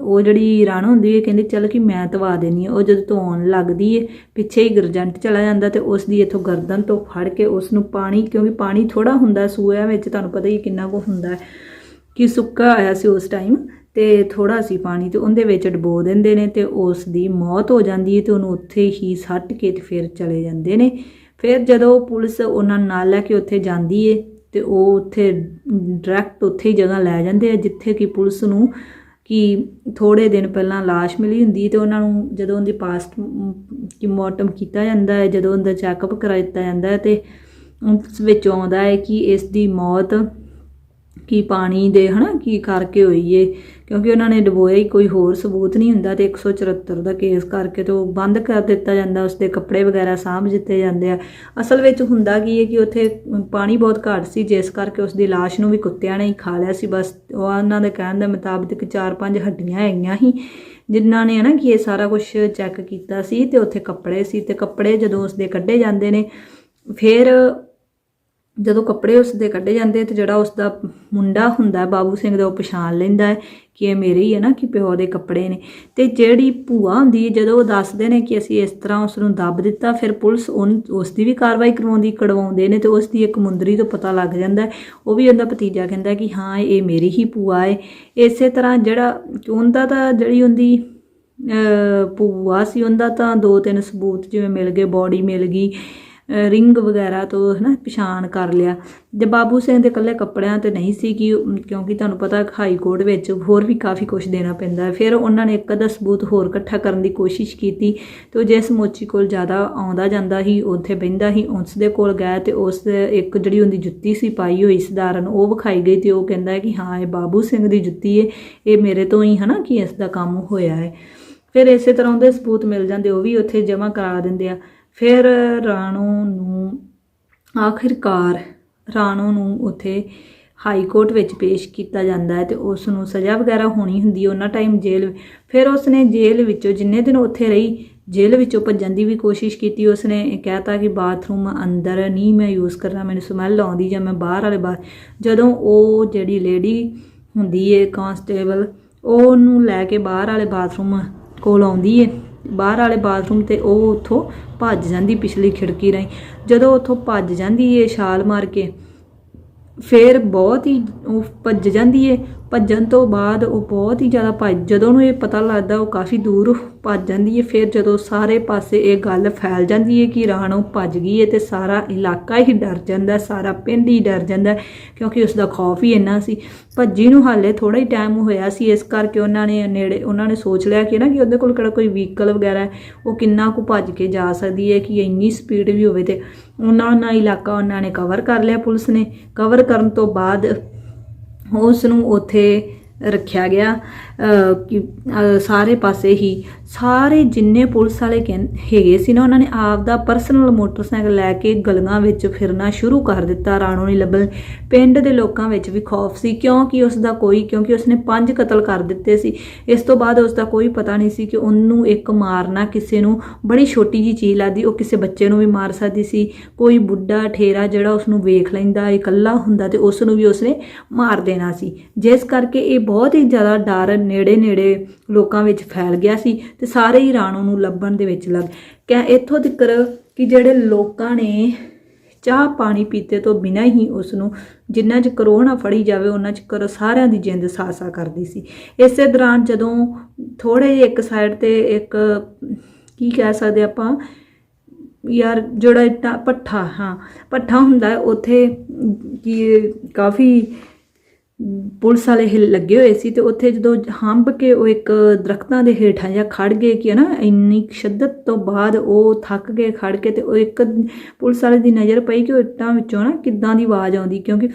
ਉਹ ਜਿਹੜੀ ਰਾਣ ਹੁੰਦੀ ਹੈ ਕਹਿੰਦੀ, ਚੱਲ ਕਿ ਮੈਂ ਧਵਾ ਦੇਣੀ ਉਹ ਜਦੋਂ ਧੋਣ ਲੱਗਦੀ ਹੈ, ਪਿੱਛੇ ਹੀ ਗੁਰਜੰਟ ਚਲਾ ਜਾਂਦਾ ਤੇ ਉਸ ਦੀ ਇਥੋਂ ਗਰਦਨ ਤੋਂ ਫੜ ਕੇ ਉਸ ਨੂੰ ਪਾਣੀ, ਕਿਉਂਕਿ ਪਾਣੀ ਥੋੜਾ ਹੁੰਦਾ ਸੂਇਆਂ ਵਿੱਚ, ਤੁਹਾਨੂੰ ਪਤਾ ਹੀ ਕਿੰਨਾ ਕੁ ਹੁੰਦਾ ਕਿ ਸੁੱਕਾ ਆਇਆ ਸੀ ਉਸ ਟਾਈਮ ਤੇ ਥੋੜਾ ਸੀ ਪਾਣੀ ਤੇ ਉਹਦੇ ਵਿੱਚ ਡਬੋ ਦਿੰਦੇ ਨੇ ਤੇ ਉਸ ਦੀ ਮੌਤ ਹੋ ਜਾਂਦੀ ਹੈ ਤੇ ਉਹਨੂੰ ਉੱਥੇ ਹੀ ਸੱਟ ਕੇ ਤੇ ਫਿਰ ਚਲੇ ਜਾਂਦੇ ਨੇ। ਫਿਰ ਜਦੋਂ ਪੁਲਿਸ ਉਹਨਾਂ ਨਾਲ ਲੈ ਕੇ ਉੱਥੇ ਜਾਂਦੀ ਏ ਤੇ ਉਹ ਉੱਥੇ ਡਾਇਰੈਕਟ ਉੱਥੇ ਹੀ ਜਗ੍ਹਾ ਲੈ ਜਾਂਦੇ ਆ ਜਿੱਥੇ ਕਿ ਪੁਲਿਸ ਨੂੰ ਕਿ ਥੋੜੇ ਦਿਨ ਪਹਿਲਾਂ লাশ ਮਿਲੀ ਹੁੰਦੀ ਤੇ ਉਹਨਾਂ ਨੂੰ ਜਦੋਂ ਉਹਦੀ ਪਾਸਟ ਕਿ ਮੋਰਟਮ ਕੀਤਾ ਜਾਂਦਾ ਹੈ, ਜਦੋਂ ਉਹਦਾ ਚੈੱਕਅਪ ਕਰਾ ਦਿੱਤਾ ਜਾਂਦਾ ਹੈ ਤੇ ਉਸ ਵਿੱਚ ਆਉਂਦਾ ਹੈ ਕਿ ਇਸ ਦੀ ਮੌਤ ਕੀ ਪਾਣੀ ਦੇ, ਹਨਾ, ਕੀ ਕਰਕੇ ਹੋਈ ਏ ਕਿਉਂਕਿ ਉਹਨਾਂ ਨੇ ਡਬੋਇਆ ਹੀ ਕੋਈ ਹੋਰ ਸਬੂਤ ਨਹੀਂ ਹੁੰਦਾ ਤੇ 174 ਦਾ ਕੇਸ ਕਰਕੇ ਤੇ ਉਹ ਬੰਦ ਕਰ ਦਿੱਤਾ ਜਾਂਦਾ, ਉਸਦੇ ਕੱਪੜੇ ਵਗੈਰਾ ਸਾਂਭ ਦਿੱਤੇ ਜਾਂਦੇ ਆ। ਅਸਲ ਵਿੱਚ ਹੁੰਦਾ ਕੀ ਹੈ ਕਿ ਉੱਥੇ ਪਾਣੀ ਬਹੁਤ ਘੱਟ ਸੀ, ਜਿਸ ਕਰਕੇ ਉਸ ਦੀ লাশ ਨੂੰ ਵੀ ਕੁੱਤਿਆਂ ਨੇ ਹੀ ਖਾ ਲਿਆ ਸੀ। ਬਸ ਉਹਨਾਂ ਦੇ ਕਹਿਣ ਦੇ ਮੁਤਾਬਿਕ ਚਾਰ ਪੰਜ ਹੱਡੀਆਂ ਹੈਗੀਆਂ ਸੀ, ਜਿਨ੍ਹਾਂ ਨੇ, ਹਨਾ, ਕਿ ਇਹ ਸਾਰਾ ਕੁਝ ਚੈੱਕ ਕੀਤਾ ਸੀ ਤੇ ਉੱਥੇ ਕੱਪੜੇ ਸੀ ਤੇ ਕੱਪੜੇ ਜਦੋਂ ਉਸਦੇ ਕੱਢੇ ਜਾਂਦੇ ਨੇ, ਫਿਰ ਜਦੋਂ ਕੱਪੜੇ ਉਸ ਦੇ ਕੱਢੇ ਜਾਂਦੇ ਤੇ ਜਿਹੜਾ ਉਸ ਦਾ ਮੁੰਡਾ ਹੁੰਦਾ ਬਾਬੂ ਸਿੰਘ ਦਾ, ਉਹ ਪਛਾਣ ਲੈਂਦਾ ਹੈ ਕਿ ਇਹ ਮੇਰੇ ਹੀ ਹੈ ਨਾ, ਕਿ ਪਿਓ ਦੇ ਕੱਪੜੇ ਨੇ। ਤੇ ਜਿਹੜੀ ਭੂਆ ਹੁੰਦੀ ਹੈ, ਜਦੋਂ ਉਹ ਦੱਸਦੇ ਨੇ ਕਿ ਅਸੀਂ ਇਸ ਤਰ੍ਹਾਂ ਉਸ ਨੂੰ ਦੱਬ ਦਿੱਤਾ, ਫਿਰ ਪੁਲਿਸ ਉਨ- ਉਸ ਦੀ ਵੀ ਕਾਰਵਾਈ ਕਰਵਾਉਂਦੀ, ਕਢਵਾਉਂਦੇ ਨੇ ਤੇ ਉਸ ਦੀ ਇੱਕ ਮੁੰਦਰੀ ਤੋਂ ਪਤਾ ਲੱਗ ਜਾਂਦਾ ਉਹ ਵੀ ਉਹਦਾ ਭਤੀਜਾ ਕਹਿੰਦਾ ਕਿ ਹਾਂ, ਇਹ ਮੇਰੀ ਹੀ ਭੂਆ ਹੈ। ਇਸੇ ਤਰ੍ਹਾਂ ਜਿਹੜਾ ਉਹਦਾ ਤਾਂ ਜਿਹੜੀ ਹੁੰਦੀ ਭੂਆ ਸੀ, ਉਹਦਾ ਤਾਂ ਦੋ ਤਿੰਨ ਸਬੂਤ ਜਿਵੇਂ ਮਿਲ ਗਏ, ਬੋਡੀ ਮਿਲ ਗਈ ਰਿੰਗ ਵਗੈਰਾ ਤੋਂ ਹਨਾ ਪਛਾਣ ਕਰ ਲਿਆ। ਜੇ ਬਾਬੂ ਸਿੰਘ ਦੇ ਇਕੱਲੇ ਕੱਪੜਿਆਂ ਤੇ ਨਹੀਂ ਸੀ ਕਿ ਕਿਉਂਕਿ ਤੁਹਾਨੂੰ ਪਤਾ ਹਾਈ ਕੋਰਟ ਵਿੱਚ ਹੋਰ ਵੀ ਕਾਫੀ ਕੁਝ ਦੇਣਾ ਪੈਂਦਾ। ਹੈ ਫਿਰ ਉਹਨਾਂ ਨੇ ਇੱਕ ਅੱਧਾ ਸਬੂਤ ਹੋਰ ਇਕੱਠਾ ਕਰਨ ਦੀ ਕੋਸ਼ਿਸ਼ ਕੀਤੀ ਤੇ ਉਹ ਜਿਸ ਮੋਚੀ ਕੋਲ ਜ਼ਿਆਦਾ ਆਉਂਦਾ ਜਾਂਦਾ ਹੀ ਉੱਥੇ ਬਹਿੰਦਾ ਹੀ ਉਸ ਦੇ ਕੋਲ ਗਿਆ ਤੇ ਉਸ ਇੱਕ ਜਿਹੜੀ ਉਹਦੀ ਜੁੱਤੀ ਸੀ ਪਾਈ ਹੋਈ ਸਧਾਰਨ ਉਹ ਵਿਖਾਈ ਗਈ ਤੇ ਉਹ ਕਹਿੰਦਾ ਹੈ ਕਿ ਹਾਂ, ਇਹ ਬਾਬੂ ਸਿੰਘ ਦੀ ਜੁੱਤੀ ਹੈ ਇਹ ਮੇਰੇ ਤੋਂ ਹੀ ਹਨਾ ਕਿ ਇਸ ਦਾ ਕੰਮ ਹੋਇਆ ਹੈ ਫਿਰ ਇਸੇ ਤਰ੍ਹਾਂ ਉਹਦੇ ਸਬੂਤ ਮਿਲ ਜਾਂਦੇ, ਉਹ ਵੀ ਉੱਥੇ ਜਮ੍ਹਾਂ ਕਰਾ ਦਿੰਦੇ ਆ। ਫਿਰ ਰਾਣੋ ਨੂੰ ਆਖਿਰਕਾਰ ਰਾਣੋ ਨੂੰ ਉੱਥੇ ਹਾਈ ਕੋਰਟ ਵਿੱਚ ਪੇਸ਼ ਕੀਤਾ ਜਾਂਦਾ ਹੈ ਤੇ ਉਸ ਨੂੰ ਸਜ਼ਾ ਵਗੈਰਾ ਹੋਣੀ ਹੁੰਦੀ ਹੈ। ਉਹਨਾਂ ਟਾਈਮ ਜੇਲ੍ਹ ਫਿਰ ਉਸਨੇ ਜੇਲ੍ਹ ਵਿੱਚੋਂ ਜਿੰਨੇ ਦਿਨ ਉੱਥੇ ਰਹੀ, ਜੇਲ੍ਹ ਵਿੱਚੋਂ ਭੱਜਣ ਦੀ ਵੀ ਕੋਸ਼ਿਸ਼ ਕੀਤੀ। ਉਸਨੇ ਕਹਿਤਾ ਕਿ ਬਾਥਰੂਮ ਅੰਦਰ ਨਹੀਂ ਮੈਂ ਯੂਜ਼ ਕਰਨਾ, ਮੈਨੂੰ ਸਮੈਲ ਆਉਂਦੀ ਜਾਂ ਮੈਂ ਬਾਹਰ ਵਾਲੇ ਬਾਹਰ ਜਦੋਂ ਉਹ ਜਿਹੜੀ ਲੇਡੀ ਹੁੰਦੀ ਏ ਕਾਂਸਟੇਬਲ ਉਹ ਉਹਨੂੰ ਲੈ ਕੇ ਬਾਹਰ ਵਾਲੇ ਬਾਥਰੂਮ ਕੋਲ ਆਉਂਦੀ ਏ ਬਾਹਰ ਵਾਲੇ ਬਾਥਰੂਮ ਤੇ ਉਹ ਉੱਥੋਂ ਭੱਜ ਜਾਂਦੀ ਪਿਛਲੀ ਖਿੜਕੀ ਰਾਹੀਂ। ਜਦੋਂ ਉੱਥੋਂ ਭੱਜ ਜਾਂਦੀ ਏ ਛਾਲ ਮਾਰ ਕੇ, ਫਿਰ ਬਹੁਤ ਹੀ ਉਹ ਭੱਜ ਜਾਂਦੀ ਏ। ਭੱਜਣ ਤੋਂ ਬਾਅਦ ਉਹ ਬਹੁਤ ਹੀ ਜ਼ਿਆਦਾ ਭੱਜ, ਜਦੋਂ ਉਹਨੂੰ ਇਹ ਪਤਾ ਲੱਗਦਾ ਉਹ ਕਾਫੀ ਦੂਰ ਭੱਜ ਜਾਂਦੀ ਹੈ, ਫਿਰ ਜਦੋਂ ਸਾਰੇ ਪਾਸੇ ਇਹ ਗੱਲ ਫੈਲ ਜਾਂਦੀ ਹੈ ਕਿ ਰਾਣੋ ਭੱਜ ਗਈ ਹੈ ਤੇ ਸਾਰਾ ਇਲਾਕਾ ਹੀ ਡਰ ਜਾਂਦਾ, ਸਾਰਾ ਪਿੰਡ ਹੀ ਡਰ ਜਾਂਦਾ ਕਿਉਂਕਿ ਉਸ ਦਾ ਖੌਫ ਹੀ ਇੰਨਾ ਸੀ। ਭੱਜੀ ਨੂੰ ਹਾਲੇ ਥੋੜਾ ਹੀ ਟਾਈਮ ਹੋਇਆ ਸੀ, ਇਸ ਕਰਕੇ ਉਹਨਾਂ ਨੇ ਨੇੜੇ, ਉਹਨਾਂ ਨੇ ਸੋਚ ਲਿਆ ਕਿ ਨਾ ਕਿ ਉਹਦੇ ਕੋਲ ਕਿਹੜਾ ਕੋਈ ਵਹੀਕਲ ਵਗੈਰਾ ਉਹ ਕਿੰਨਾ ਕੁ ਭੱਜ ਕੇ ਜਾ ਸਕਦੀ ਹੈ ਕਿ ਇੰਨੀ ਸਪੀਡ ਵੀ ਹੋਵੇ ਤੇ ਉਹਨਾਂ ਉਹਨਾਂ ਇਲਾਕਾ ਉਹਨਾਂ ਨੇ ਕਵਰ ਕਰ ਲਿਆ ਪੁਲਿਸ ਨੇ। ਕਵਰ ਕਰਨ ਤੋਂ ਬਾਅਦ ਉਸ ਨੂੰ ਉੱਥੇ ਰੱਖਿਆ ਗਿਆ ਕਿ ਸਾਰੇ ਪਾਸੇ ਹੀ ਸਾਰੇ ਜਿੰਨੇ ਪੁਲਿਸ ਵਾਲੇ ਕਹਿੰ- ਹੈਗੇ ਸੀ ਨਾ, ਉਹਨਾਂ ਨੇ ਆਪ ਦਾ ਪਰਸਨਲ ਮੋਟਰਸਾਈਕਲ ਲੈ ਕੇ ਗਲੀਆਂ ਵਿੱਚ ਫਿਰਨਾ ਸ਼ੁਰੂ ਕਰ ਦਿੱਤਾ ਰਾਣੋ ਨਹੀਂ ਲੱਭਣ। ਪਿੰਡ ਦੇ ਲੋਕਾਂ ਵਿੱਚ ਵੀ ਖੌਫ ਸੀ, ਕਿਉਂਕਿ ਉਸ ਦਾ ਕੋਈ, ਕਿਉਂਕਿ ਉਸਨੇ ਪੰਜ ਕਤਲ ਕਰ ਦਿੱਤੇ ਸੀ। ਇਸ ਤੋਂ ਬਾਅਦ ਉਸ ਦਾ ਕੋਈ ਪਤਾ ਨਹੀਂ ਸੀ ਕਿ ਉਹਨੂੰ ਇੱਕ ਮਾਰਨਾ ਕਿਸੇ ਨੂੰ, ਬੜੀ ਛੋਟੀ ਜੀ ਚੀਜ਼ ਲੱਗਦੀ, ਉਹ ਕਿਸੇ ਬੱਚੇ ਨੂੰ ਵੀ ਮਾਰ ਸਕਦੀ ਸੀ। ਕੋਈ ਬੁੱਢਾ ਠੇਰਾ ਜਿਹੜਾ ਉਸ ਨੂੰ ਵੇਖ ਲੈਂਦਾ, ਇਕੱਲਾ ਹੁੰਦਾ ਤੇ ਉਸ ਨੂੰ ਵੀ ਉਸਨੇ ਮਾਰ ਦੇਣਾ ਸੀ। ਜਿਸ ਕਰਕੇ ਇਹ ਬਹੁਤ ਹੀ ਜ਼ਿਆਦਾ ਡਰ ਨੇੜੇ ਨੇੜੇ ਲੋਕਾਂ ਵਿੱਚ ਫੈਲ ਗਿਆ ਸੀ ਤੇ ਸਾਰੇ ਹੀ ਰਾਣੋ ਨੂੰ ਲੱਭਣ ਦੇ ਵਿੱਚ ਲੱਗ ਕਿ ਇੱਥੋਂ ਤੱਕ ਕਿ ਜਿਹੜੇ ਲੋਕਾਂ ਨੇ ਚਾਹ ਪਾਣੀ ਪੀਤੇ ਤੋਂ ਬਿਨਾਂ ਹੀ ਉਸ ਨੂੰ ਜਿੰਨਾ ਚਿਰ ਉਹ ਨਾ ਫੜੀ ਜਾਵੇ, ਉਹਨਾਂ 'ਚ ਚਿਰ ਸਾਰਿਆਂ ਦੀ ਜਿੰਦ ਸਾਸਾ ਕਰਦੀ ਸੀ। ਇਸੇ ਦੌਰਾਨ ਜਦੋਂ ਥੋੜੇ ਜਿਹੇ ਇੱਕ ਸਾਈਡ ਤੇ ਇੱਕ, ਕੀ ਕਹਿ ਸਕਦੇ ਆਪਾਂ, ਯਾਰ ਜਿਹੜਾ ਇੱਟਾਂ ਪੱਠਾ ਹਾਂ ਪੱਠਾ ਹੁੰਦਾ ਉੱਥੇ ਕੀ ਕਾਫੀ ਪੁਲਿਸ ਵਾਲੇ ਹਿੱਲ ਲੱਗੇ ਹੋਏ ਸੀ ਤੇ ਉੱਥੇ ਜਦੋਂ ਹੰਬ ਕੇ ਉਹ ਇੱਕ ਦਰਖਤਾਂ ਦੇ ਹੇਠਾਂ ਜਾਂ ਖੜ ਗਏ ਕਿ ਨਾ ਇੰਨੀ ਸ਼ਿੱਦਤ ਤੋਂ ਬਾਅਦ ਉਹ ਥੱਕ ਗਏ ਖੜ ਕੇ ਤੇ ਉਹ ਇੱਕ ਪੁਲਿਸ ਵਾਲੇ ਦੀ ਨਜ਼ਰ ਪਈ ਕਿ ਉਹ ਇੱਟਾਂ ਵਿੱਚੋਂ ਨਾ ਕਿੱਦਾਂ ਦੀ ਆਵਾਜ਼ ਆਉਂਦੀ ਕਿਉਂਕਿ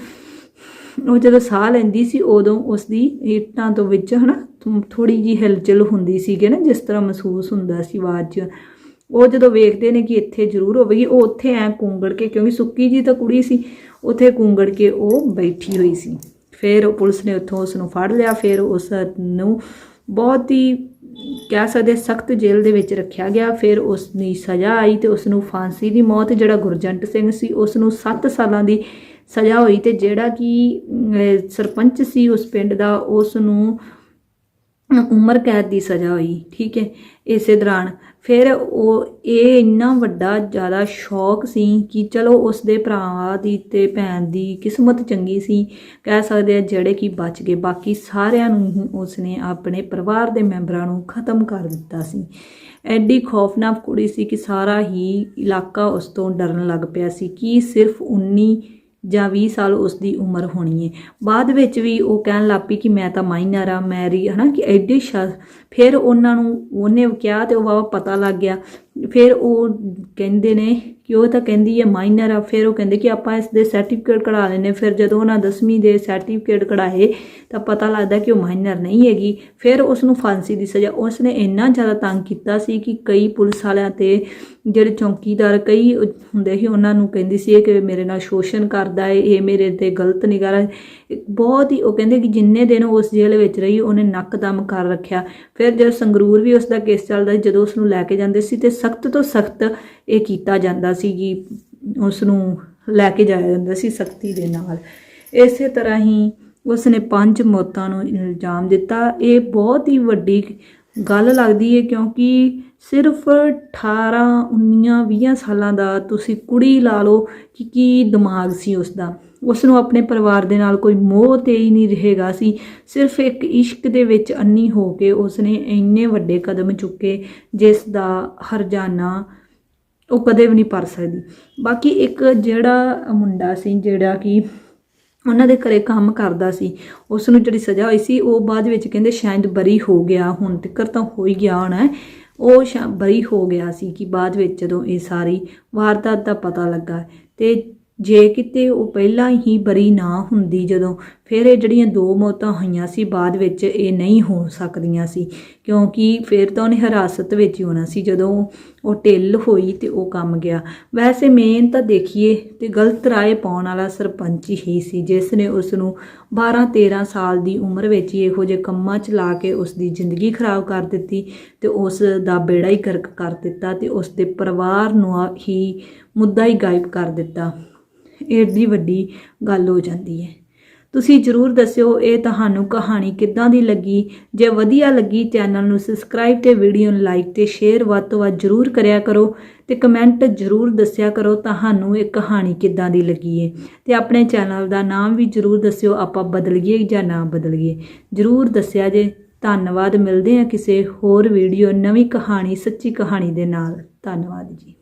ਉਹ ਜਦੋਂ ਸਾਹ ਲੈਂਦੀ ਸੀ ਉਦੋਂ ਉਸ ਦੀ ਇੱਟਾਂ ਤੋਂ ਵਿੱਚ ਹਨਾ ਥੋੜੀ ਜੀ ਹਿਲਚਲ ਹੁੰਦੀ ਸੀ ਕਿ ਨਾ, ਜਿਸ ਤਰ੍ਹਾਂ ਮਹਿਸੂਸ ਹੁੰਦਾ ਸੀ ਆਵਾਜ਼ 'ਚ। ਉਹ ਜਦੋਂ ਵੇਖਦੇ ਨੇ ਕਿ ਇੱਥੇ ਜ਼ਰੂਰ ਹੋਵੇਗੀ, ਉਹ ਉੱਥੇ ਐ ਕੂੰਗੜ ਕੇ, ਕਿਉਂਕਿ ਸੁੱਕੀ ਜੀ ਤਾਂ ਕੁੜੀ ਸੀ, ਉੱਥੇ ਕੂੰਗੜ ਕੇ ਉਹ ਬੈਠੀ ਹੋਈ ਸੀ। ਫਿਰ ਪੁਲਿਸ ਨੇ ਉੱਥੋਂ ਉਸ ਨੂੰ ਫੜ ਲਿਆ, ਫਿਰ ਉਸ ਨੂੰ ਬਹੁਤ ਹੀ ਕਹਿ ਸਕਦੇ ਸਖਤ ਜੇਲ੍ਹ ਦੇ ਵਿੱਚ ਰੱਖਿਆ ਗਿਆ। ਫਿਰ ਉਸ ਦੀ ਸਜ਼ਾ ਆਈ ਤੇ ਉਸ ਨੂੰ ਫਾਂਸੀ ਦੀ ਮੌਤ, ਜਿਹੜਾ ਗੁਰਜੰਟ ਸਿੰਘ ਸੀ, ਉਸ ਨੂੰ 7 ਸਾਲਾਂ ਦੀ ਸਜ਼ਾ ਹੋਈ ਤੇ ਜਿਹੜਾ ਕਿ ਸਰਪੰਚ ਸੀ ਉਸ ਪਿੰਡ ਦਾ, ਉਸ ਨੂੰ ਉਮਰ ਕੈਦ ਦੀ ਸਜ਼ਾ ਹੋਈ, ਠੀਕ ਹੈ, ਇਸੇ ਦੌਰਾਨ। ਫਿਰ ਉਹ, ਇਹ ਇੰਨਾ ਵੱਡਾ ਜ਼ਿਆਦਾ ਸ਼ੌਕ ਸੀ ਕਿ ਚਲੋ ਉਸ ਦੇ ਭਰਾ ਦੀ ਤੇ ਭੈਣ ਦੀ ਕਿਸਮਤ ਚੰਗੀ ਸੀ। ਕਹਿ ਸਕਦੇ ਆ ਜਿਹੜੇ ਕਿ ਬਚ ਗਏ। ਬਾਕੀ ਸਾਰਿਆਂ ਨੂੰ ਹੀ ਉਸਨੇ ਆਪਣੇ ਪਰਿਵਾਰ ਦੇ ਮੈਂਬਰਾਂ ਨੂੰ ਖਤਮ ਕਰ ਦਿੱਤਾ ਸੀ। ਐਡੀ ਖੌਫਨਾਕ ਕੁੜੀ ਸੀ ਕਿ ਸਾਰਾ ਹੀ ਇਲਾਕਾ ਉਸ ਤੋਂ ਡਰਨ ਲੱਗ ਪਿਆ ਸੀ ਕਿ ਸਿਰਫ 19 ਜਾਂ 20 ਸਾਲ ਉਸ ਦੀ ਉਮਰ ਹੋਣੀ ਹੈ ਬਾਅਦ ਵਿੱਚ ਵੀ ਉਹ ਕਹਿਣ ਲੱਗ ਪਈ ਕਿ ਮੈਂ ਤਾਂ ਮਾਈਨਰ ਆ ਮੈਰੀ ਹਨਾ, ਕਿ ਐਡੇ ਸ਼ਾ, ਫਿਰ ਉਹਨਾਂ ਨੂੰ ਉਹਨੇ ਕਿਹਾ ਤੇ ਉਹ ਵਾਵਾ ਪਤਾ ਲੱਗ ਗਿਆ ਫਿਰ ਉਹ ਕਹਿੰਦੇ ਨੇ ਕਿ ਉਹ ਤਾਂ ਕਹਿੰਦੀ ਹੈ ਮਾਈਨਰ ਆ, ਫਿਰ ਉਹ ਕਹਿੰਦੇ ਕਿ ਆਪਾਂ ਇਸ ਦੇ ਸਰਟੀਫਿਕੇਟ ਕਢਾ ਲੈਨੇ ਫਿਰ ਜਦੋਂ ਉਹਨਾਂ 10ਵੀਂ ਦੇ ਸਰਟੀਫਿਕੇਟ ਕਢਾਏ, ਤਾਂ ਪਤਾ ਲੱਗਦਾ ਕਿ ਉਹ ਮਾਈਨਰ ਨਹੀਂ ਹੈਗੀ। ਫਿਰ ਉਸ ਨੂੰ ਫਾਂਸੀ ਦੀ ਸਜ਼ਾ ਉਸ ਨੇ ਇੰਨਾ ਜ਼ਿਆਦਾ ਤੰਗ ਕੀਤਾ ਸੀ ਕਿ ਕਈ ਪੁਲਿਸ ਵਾਲਿਆਂ ਤੇ ਜਿਹੜੇ ਚੌਕੀਦਾਰ, ਕਈ ਹੁੰਦੇ ਸੀ, ਉਹਨਾਂ ਨੂੰ ਕਹਿੰਦੀ ਸੀ ਕਿ ਮੇਰੇ ਨਾਲ ਸ਼ੋਸ਼ਣ ਕਰਦਾ ਹੈ ਇਹ ਮੇਰੇ ਤੇ ਗਲਤ ਨਿਗਾਹ ਬਹੁਤ ਹੀ, ਉਹ ਕਹਿੰਦੇ ਕਿ ਜਿੰਨੇ ਦਿਨ ਉਹ ਉਸ ਜੇਲ੍ਹ ਵਿੱਚ ਰਹੀ, ਉਹਨੇ ਨੱਕ ਦਮ ਕਰ ਰੱਖਿਆ। ਫਿਰ ਜਦ ਸੰਗਰੂਰ ਵੀ ਉਸ ਦਾ ਕੇਸ ਚੱਲਦਾ ਸੀ, ਜਦੋਂ ਉਸ ਨੂੰ ਲੈ ਕੇ ਜਾਂਦੇ ਸੀ, ਤੇ ਸਖਤ ਤੋਂ ਸਖਤ ਇਹ ਕੀਤਾ ਜਾਂਦਾ ਸੀ ਕਿ ਉਸ ਨੂੰ ਲੈ ਕੇ ਜਾਇਆ ਜਾਂਦਾ ਸੀ ਸਖਤੀ ਦੇ ਨਾਲ। ਇਸੇ ਤਰ੍ਹਾਂ ਹੀ ਉਸ ਨੇ ਪੰਜ ਮੌਤਾਂ ਨੂੰ ਇਲਜ਼ਾਮ ਦਿੱਤਾ। ਇਹ ਬਹੁਤ ਹੀ ਵੱਡੀ ਗੱਲ ਲੱਗਦੀ ਹੈ, ਕਿਉਂਕਿ ਸਿਰਫ 18 19 20 ਸਾਲਾਂ ਦਾ ਤੁਸੀਂ ਕੁੜੀ ਲਾ ਲਓ ਕਿ ਕੀ ਦਿਮਾਗ ਸੀ ਉਸ ਦਾ ਉਸ ਨੂੰ ਆਪਣੇ ਪਰਿਵਾਰ ਦੇ ਨਾਲ ਕੋਈ ਮੋਹ ਤੇ ਹੀ ਨਹੀਂ ਰਹੇਗਾ ਸੀ। ਸਿਰਫ ਇੱਕ ਇਸ਼ਕ ਦੇ ਵਿੱਚ ਅੰਨੀ ਹੋ ਕੇ ਉਸ ਨੇ ਇੰਨੇ ਵੱਡੇ ਕਦਮ ਚੁੱਕੇ ਜਿਸ ਦਾ ਹਰਜਾਨਾ ਉਹ ਕਦੇ ਵੀ ਨਹੀਂ ਭਰ ਸਕਦੀ। ਬਾਕੀ ਇੱਕ ਜਿਹੜਾ ਮੁੰਡਾ ਸੀ, ਜਿਹੜਾ ਕਿ ਉਹਨਾਂ ਦੇ ਘਰੇ ਕੰਮ ਕਰਦਾ ਸੀ ਉਸ ਨੂੰ ਜਿਹੜੀ ਸਜ਼ਾ ਹੋਈ ਸੀ, ਉਹ ਬਾਅਦ ਵਿੱਚ ਕਹਿੰਦੇ ਸ਼ਾਇਦ ਬਰੀ ਹੋ ਗਿਆ, ਹੁਣ ਤੱਕ ਤਾਂ ਹੋ ਹੀ ਗਿਆ ਹੋਣਾ ਉਹ ਸ਼ਾ- ਬਰੀ ਹੋ ਗਿਆ ਸੀ ਕਿ ਬਾਅਦ ਵਿੱਚ ਜਦੋਂ ਇਹ ਸਾਰੀ ਵਾਰਦਾਤ ਦਾ ਪਤਾ ਲੱਗਾ ਤੇ ਜੇ ਕਿਤੇ ਉਹ ਪਹਿਲਾਂ ਹੀ ਬਰੀ ਨਾ ਹੁੰਦੀ ਜਦੋਂ, ਫਿਰ ਇਹ ਜਿਹੜੀਆਂ ਦੋ ਮੌਤਾਂ ਹੋਈਆਂ ਸੀ, ਬਾਅਦ ਵਿੱਚ ਇਹ ਨਹੀਂ ਹੋ ਸਕਦੀਆਂ ਸੀ। ਕਿਉਂਕਿ ਫਿਰ ਤਾਂ ਉਹਨੇ ਹਿਰਾਸਤ ਵਿੱਚ ਹੀ ਹੋਣਾ ਸੀ, ਜਦੋਂ ਉਹ ਢਿੱਲ ਹੋਈ ਤੇ ਉਹ ਕੰਮ ਗਿਆ। ਵੈਸੇ ਮੇਨ ਤਾਂ ਦੇਖੀਏ ਤੇ ਗਲਤ ਰਾਏ ਪਾਉਣ ਵਾਲਾ ਸਰਪੰਚ ਹੀ ਸੀ, ਜਿਸ ਨੇ ਉਸ ਨੂੰ 12 13 ਸਾਲ ਦੀ ਉਮਰ ਵਿੱਚ ਹੀ ਇਹੋ ਜਿਹੇ ਕੰਮਾਂ 'ਚ ਲਾ ਕੇ ਉਸ ਦੀ ਜ਼ਿੰਦਗੀ ਖਰਾਬ ਕਰ ਦਿੱਤੀ ਤੇ ਉਸ ਦਾ ਬੇੜਾ ਹੀ ਗਰਕ ਕਰ ਦਿੱਤਾ ਤੇ ਉਸ ਦੇ ਪਰਿਵਾਰ ਨੂੰ ਹੀ ਮੁੱਦਾ ਹੀ ਗਾਇਬ ਕਰ ਦਿੱਤਾ। ਏਡੀ ਵੱਡੀ ਗੱਲ ਹੋ ਜਾਂਦੀ ਹੈ। ਤੁਸੀਂ ਜਰੂਰ ਦੱਸਿਓ ਇਹ ਤੁਹਾਨੂੰ ਕਹਾਣੀ ਕਿੱਦਾਂ ਦੀ ਲੱਗੀ। ਜੇ ਵਧੀਆ ਲੱਗੀ ਚੈਨਲ ਨੂੰ ਸਬਸਕ੍ਰਾਈਬ ਤੇ ਵੀਡੀਓ ਨੂੰ ਲਾਈਕ ਤੇ ਸ਼ੇਅਰ ਵੱਧ ਤੋਂ ਵੱਧ ਜਰੂਰ ਕਰਿਆ ਕਰੋ ਤੇ ਕਮੈਂਟ ਜਰੂਰ ਦੱਸਿਆ ਕਰੋ ਤੁਹਾਨੂੰ ਇਹ ਕਹਾਣੀ ਕਿੱਦਾਂ ਦੀ ਲੱਗੀ ਏ ਤੇ ਆਪਣੇ ਚੈਨਲ ਦਾ ਨਾਮ ਵੀ ਜਰੂਰ ਦੱਸਿਓ ਆਪਾਂ ਬਦਲੀਏ ਜਾਂ ਨਾ ਬਦਲੀਏ। ਜਰੂਰ ਦੱਸਿਆ ਜੇ। ਧੰਨਵਾਦ। ਮਿਲਦੇ ਆ ਕਿਸੇ ਹੋਰ ਵੀਡੀਓ ਨਵੀਂ ਕਹਾਣੀ, ਸੱਚੀ ਕਹਾਣੀ ਦੇ ਨਾਲ। ਧੰਨਵਾਦ ਜੀ।